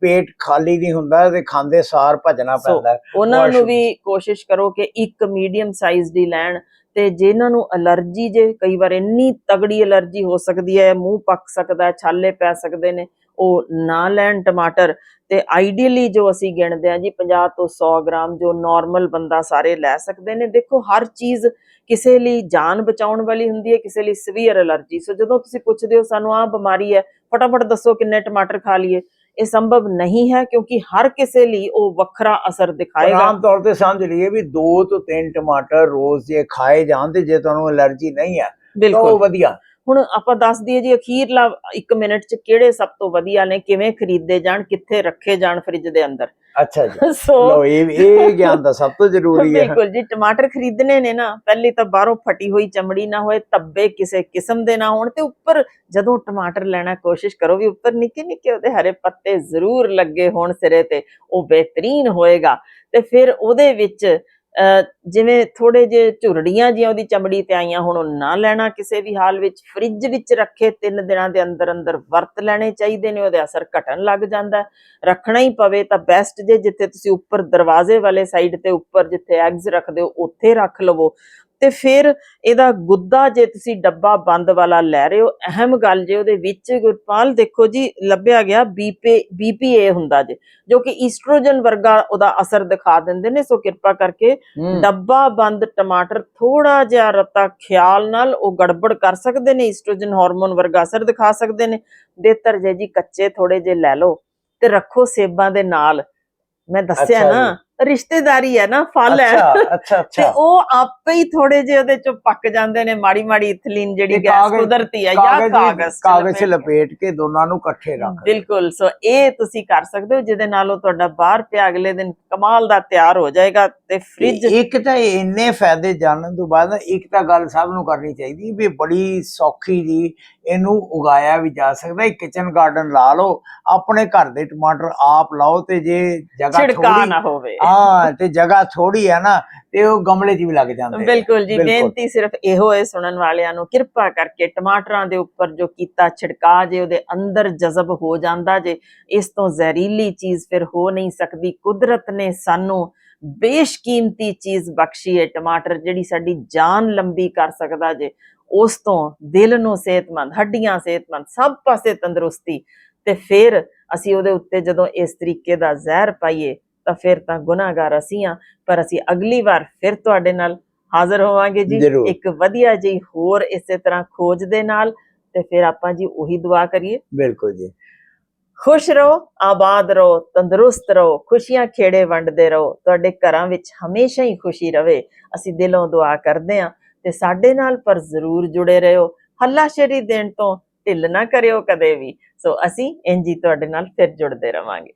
ਪੇਟ ਖਾਲੀ ਨਹੀਂ ਹੁੰਦਾ ਤੇ ਖਾਂਦੇ ਸਾਰ ਭਜਣਾ ਸੋ, ਪੈਂਦਾ ਉਹਨਾਂ ਨੂੰ। ਵੀ ਕੋਸ਼ਿਸ਼ ਕਰੋ ਕਿ ਇੱਕ ਮੀਡੀਅਮ ਸਾਈਜ਼ ਦੀ ਲੈਣ ਤੇ ਜਿਨ੍ਹਾਂ ਨੂੰ ਅਲਰਜੀ ਜੇ ਕਈ ਵਾਰ ਇੰਨੀ ਤਗੜੀ ਅਲਰਜੀ ਹੋ ਸਕਦੀ ਹੈ, ਮੂੰਹ ਪੱਕ ਸਕਦਾ ਹੈ, ਛਾਲੇ ਪੈ ਸਕਦੇ ਨੇ, ਉਹ ਨਾ ਲੈਣ ਟਮਾਟਰ। ਤੇ ਆਈਡੀਅਲੀ ਜੋ ਅਸੀਂ ਗਿਣਦੇ ਆ ਜੀ 50 ਤੋਂ 100 ਗ੍ਰਾਮ ਜੋ ਨਾਰਮਲ ਬੰਦਾ ਸਾਰੇ ਲੈ ਸਕਦੇ ਨੇ। ਦੇਖੋ, ਹਰ ਚੀਜ਼ ਕਿਸੇ ਲਈ ਜਾਨ ਬਚਾਉਣ ਵਾਲੀ ਹੁੰਦੀ ਹੈ, ਕਿਸੇ ਲਈ ਸਵੀਅਰ ਅਲਰਜੀ। ਸੋ ਜਦੋਂ ਤੁਸੀਂ ਪੁੱਛਦੇ ਹੋ ਸਾਨੂੰ, ਆਹ ਬਿਮਾਰੀ ਹੈ, ਫਟਾਫਟ ਦੱਸੋ ਕਿੰਨੇ ਟਮਾਟਰ ਖਾ ਲਈਏ? ਇਹ ਸੰਭਵ ਨਹੀਂ ਹੈ ਕਿਉਂਕਿ ਹਰ ਕਿਸੇ ਲਈ ਉਹ ਵੱਖਰਾ ਅਸਰ ਦਿਖਾਏਗਾ। ਆਮ ਤੌਰ ਤੇ ਸਮਝ ਲਈਏ ਵੀ 2 ਤੋਂ 3 ਟਮਾਟਰ ਰੋਜ਼ ਜੇ ਖਾਏ ਜਾਣ ਤੇ ਜੇ ਤੁਹਾਨੂੰ ਅਲਰਜੀ ਨਹੀਂ ਹੈ ਤਾਂ ਉਹ ਵਧੀਆ। ਹੁਣ ਆਪਾਂ ਦੱਸ ਦਈਏ ਜੀ ਅਖੀਰਲਾ 1 ਮਿੰਟ ਚ ਕਿਹੜੇ ਸਭ ਤੋਂ ਵਧੀਆ ਨੇ ਕਿਵੇਂ ਖਰੀਦੇ ਜਾਣ ਕਿੱਥੇ ਰੱਖੇ ਜਾਣ ਫ੍ਰਿਜ ਦੇ ਅੰਦਰ? ਅੱਛਾ ਜੀ। ਸੋ ਲੋ ਇਹ ਇਹ ਗਿਆਨ ਤਾਂ ਸਭ ਤੋਂ ਜ਼ਰੂਰੀ ਹੈ ਬਿਲਕੁਲ ਜੀ ਟਮਾਟਰ ਖਰੀਦਣੇ ਨੇ ਨਾ ਪਹਿਲੀ ਤਾਂ ਬਾਹਰੋਂ ਫਟੀ ਹੋਈ ਚਮੜੀ ਨਾ ਹੋਏ ਧੱਬੇ ਕਿਸੇ ਕਿਸਮ ਦੇ ਨਾ ਹੋਣ ਤੇ ਉੱਪਰ ਜਦੋਂ ਟਮਾਟਰ ਲੈਣਾ ਕੋਸ਼ਿਸ਼ ਕਰੋ ਵੀ ਉੱਪਰ ਨਿੱਕੇ ਨਿੱਕੇ ਉਹਦੇ ਹਰੇ ਪੱਤੇ ਜ਼ਰੂਰ ਲੱਗੇ ਹੋਣ ਸਿਰੇ ਤੇ ਉਹ ਬਿਹਤਰੀਨ ਹੋਏਗਾ। ਤੇ ਫਿਰ ਉਹਦੇ ਵਿੱਚ ਜਿਵੇਂ ਥੋੜੇ ਜੇ ਝੁਰੜੀਆਂ ਜਿਹੀਆਂ ਉਹਦੀ ਚਮੜੀ ਤੇ ਆਈਆਂ, ਹੁਣ ਉਹ ਨਾ ਲੈਣਾ ਕਿਸੇ ਵੀ ਹਾਲ ਵਿੱਚ। ਫ੍ਰਿਜ ਵਿੱਚ ਰੱਖੇ 3 ਦਿਨਾਂ ਦੇ ਅੰਦਰ ਅੰਦਰ ਵਰਤ ਲੈਣੇ ਚਾਹੀਦੇ ਨੇ, ਉਹਦੇ ਅਸਰ ਘਟਣ ਲੱਗ ਜਾਂਦਾ। ਰੱਖਣਾ ਹੀ ਪਵੇ ਤਾਂ ਬੈਸਟ ਜੇ ਜਿੱਥੇ ਤੁਸੀਂ ਉੱਪਰ ਦਰਵਾਜ਼ੇ ਵਾਲੇ ਸਾਈਡ ਤੇ ਉੱਪਰ ਜਿੱਥੇ ਐਗਸ ਰੱਖਦੇ ਹੋ, ਉੱਥੇ ਰੱਖ ਲਵੋ। ਤੇ ਫਿਰ ਇਹਦਾ ਗੁੱਦਾ ਜੇ ਤੁਸੀਂ ਡੱਬਾ ਬੰਦ ਵਾਲਾ ਲੈ ਰਹੇ ਹੋ ਅਹਿਮ ਗੱਲ ਜੇ ਉਹਦੇ ਵਿੱਚ ਗੁਰਪਾਲ ਦੇਖੋ ਜੀ ਲੱਭਿਆ ਗਿਆ ਬੀਪੀ ਬੀਪੀਏ ਹੁੰਦਾ ਜੇ ਜੋ ਕਿ ਈਸਟ੍ਰੋਜਨ ਵਰਗਾ ਉਹਦਾ ਅਸਰ ਦਿਖਾ ਦਿੰਦੇ ਨੇ ਸੋ ਕਿਰਪਾ ਕਰਕੇ। ਡੱਬਾ ਬੰਦ ਟਮਾਟਰ ਥੋੜਾ ਜਿਹਾ ਰਤਾ ਖਿਆਲ ਨਾਲ ਉਹ ਗੜਬੜ ਕਰ ਸਕਦੇ ਨੇ ਈਸਟ੍ਰੋਜਨ ਹਾਰਮੋਨ ਵਰਗਾ ਅਸਰ ਦਿਖਾ ਸਕਦੇ ਨੇ। ਬਿਹਤਰ ਜੇ ਜੀ ਕੱਚੇ ਥੋੜੇ ਜੇ ਲੈ ਲਓ ਤੇ ਰੱਖੋ ਸੇਬਾਂ ਦੇ ਨਾਲ। ਮੈਂ ਦੱਸਿਆ ਨਾ ਰਿਸ਼ਤੇਦਾਰੀ ਹੈ ਨਾ ਫਲ ਹੈ ਅੱਛਾ ਅੱਛਾ ਤੇ ਉਹ ਆਪੇ ਹੀ ਥੋੜੇ ਜਿਹੇ ਉਹਦੇ ਚੋਂ ਪੱਕ ਜਾਂਦੇ ਨੇ ਮਾੜੀ ਮਾੜੀ ਇਥਲੀਨ ਜਿਹੜੀ ਗੈਸ ਕੁਦਰਤੀ ਹੈ ਜਾਂ ਕਾਗਜ਼ ਕਾਗਜ਼ ਚ ਲਪੇਟ ਕੇ। ਦੋਨਾਂ ਨੂੰ ਇਕੱਠੇ ਰੱਖ। ਬਿਲਕੁਲ ਸੋ ਇਹ ਤੁਸੀਂ ਕਰ ਸਕਦੇ ਹੋ ਜਿਹਦੇ ਨਾਲ ਉਹ ਤੁਹਾਡਾ ਬਾਹਰ ਪਿਆ ਅਗਲੇ ਦਿਨ ਕਮਾਲ ਦਾ ਤਿਆਰ ਹੋ ਜਾਏਗਾ ਤੇ ਫ੍ਰਿਜ ਇੱਕ ਤਾਂ ਇੰਨੇ ਫਾਇਦੇ ਜਾਣਨ ਤੋਂ ਬਾਅਦ ਇੱਕ ਤਾਂ ਗੱਲ ਸਭ ਨੂੰ ਕਰਨੀ ਚਾਹੀਦੀ ਵੀ ਬੜੀ ਸੌਖੀ ਜੀ ਇਹਨੂੰ ਉਗਾਇਆ ਵੀ ਜਾ ਸਕਦਾ ਇੱਕ ਕਿਚਨ ਗਾਰਡਨ ਲਾ ਲਓ ਆਪਣੇ ਘਰ ਦੇ ਟਮਾਟਰ ਆਪ ਲਾਓ ਤੇ ਜੇ ਜਗ੍ਹਾ ਛਿੜਕਾ ਥੋੜੀ ਨਾ ਹੋਵੇ ਹਾਂ ਤੇ ਜਗ੍ਹਾ ਥੋੜੀ ਹੈ ਨਾ ਤੇ ਉਹ ਗਮਲੇ 'ਚ ਵੀ ਲੱਗ ਜਾਂਦੇ। ਬਿਲਕੁਲ ਜੀ। ਬੇਨਤੀ ਸਿਰਫ ਇਹੋ ਹੈ ਸੁਣਨ ਵਾਲਿਆਂ ਨੂੰ ਕਿਰਪਾ ਕਰਕੇ ਟਮਾਟਰਾਂ ਦੇ ਉੱਪਰ ਜੋ ਕੀਤਾ ਛਿੜਕਾ ਜੇ ਉਹਦੇ ਅੰਦਰ ਜਜ਼ਬ ਹੋ ਜਾਂਦਾ ਜੇ ਇਸ ਤੋਂ ਜ਼ਹਿਰੀਲੀ ਚੀਜ਼ ਫਿਰ ਹੋ ਨਹੀਂ ਸਕਦੀ ਕੁਦਰਤ ਨੇ ਸਾਨੂੰ ਬੇਸ਼ਕੀਮਤੀ ਚੀਜ਼ ਬਖਸ਼ੀ ਹੈ ਟਮਾਟਰ ਜਿਹੜੀ ਸਾਡੀ ਜਾਨ ਲੰਬੀ ਕਰ ਸਕਦਾ ਜੇ ਉਸ ਤੋਂ ਦਿਲ ਨੂੰ ਸਿਹਤਮੰਦ ਹੱਡੀਆਂ ਸਿਹਤਮੰਦ ਸਭ ਪਾਸੇ ਤੰਦਰੁਸਤੀ ਤੇ ਫਿਰ ਅਸੀਂ ਉਹਦੇ ਉੱਤੇ ਜਦੋਂ ਇਸ ਤਰੀਕੇ ਦਾ ਜ਼ਹਿਰ ਪਾਈਏ ਤਾਂ ਫਿਰ ਤਾਂ ਗੁਨਾਹਗਾਰ ਅਸੀਂ ਆ ਪਰ ਅਸੀਂ ਅਗਲੀ ਵਾਰ ਫਿਰ ਤੁਹਾਡੇ ਨਾਲ ਹਾਜ਼ਰ ਹੋਵਾਂਗੇ ਜੀ। ਇੱਕ ਵਧੀਆ ਜਿਹੀ ਹੋਰ ਇਸੇ ਤਰ੍ਹਾਂ ਖੋਜ ਦੇ ਨਾਲ ਤੇ ਫਿਰ ਆਪਾਂ ਜੀ ਉਹੀ ਦੁਆ ਕਰੀਏ। ਬਿਲਕੁਲ ਜੀ। ਖੁਸ਼ ਰਹੋ ਆਬਾਦ ਰਹੋ ਤੰਦਰੁਸਤ ਰਹੋ ਖੁਸ਼ੀਆਂ ਖੇੜੇ ਵੰਡਦੇ ਰਹੋ। ਤੁਹਾਡੇ ਘਰਾਂ ਵਿੱਚ ਹਮੇਸ਼ਾ ਹੀ ਖੁਸ਼ੀ ਰਵੇ। ਅਸੀਂ ਦਿਲੋਂ ਦੁਆ ਕਰਦੇ ਹਾਂ ਤੇ ਸਾਡੇ ਨਾਲ ਪਰ ਜ਼ਰੂਰ ਜੁੜੇ ਰਹੋ। ਹੱਲਾਸ਼ੇਰੀ ਦੇਣ ਤੋਂ ਢਿੱਲ ਨਾ ਕਰਿਓ ਕਦੇ ਵੀ। ਸੋ ਅਸੀਂ ਇੰਜੀ ਤੁਹਾਡੇ ਨਾਲ ਫਿਰ ਜੁੜਦੇ ਰਵਾਂਗੇ।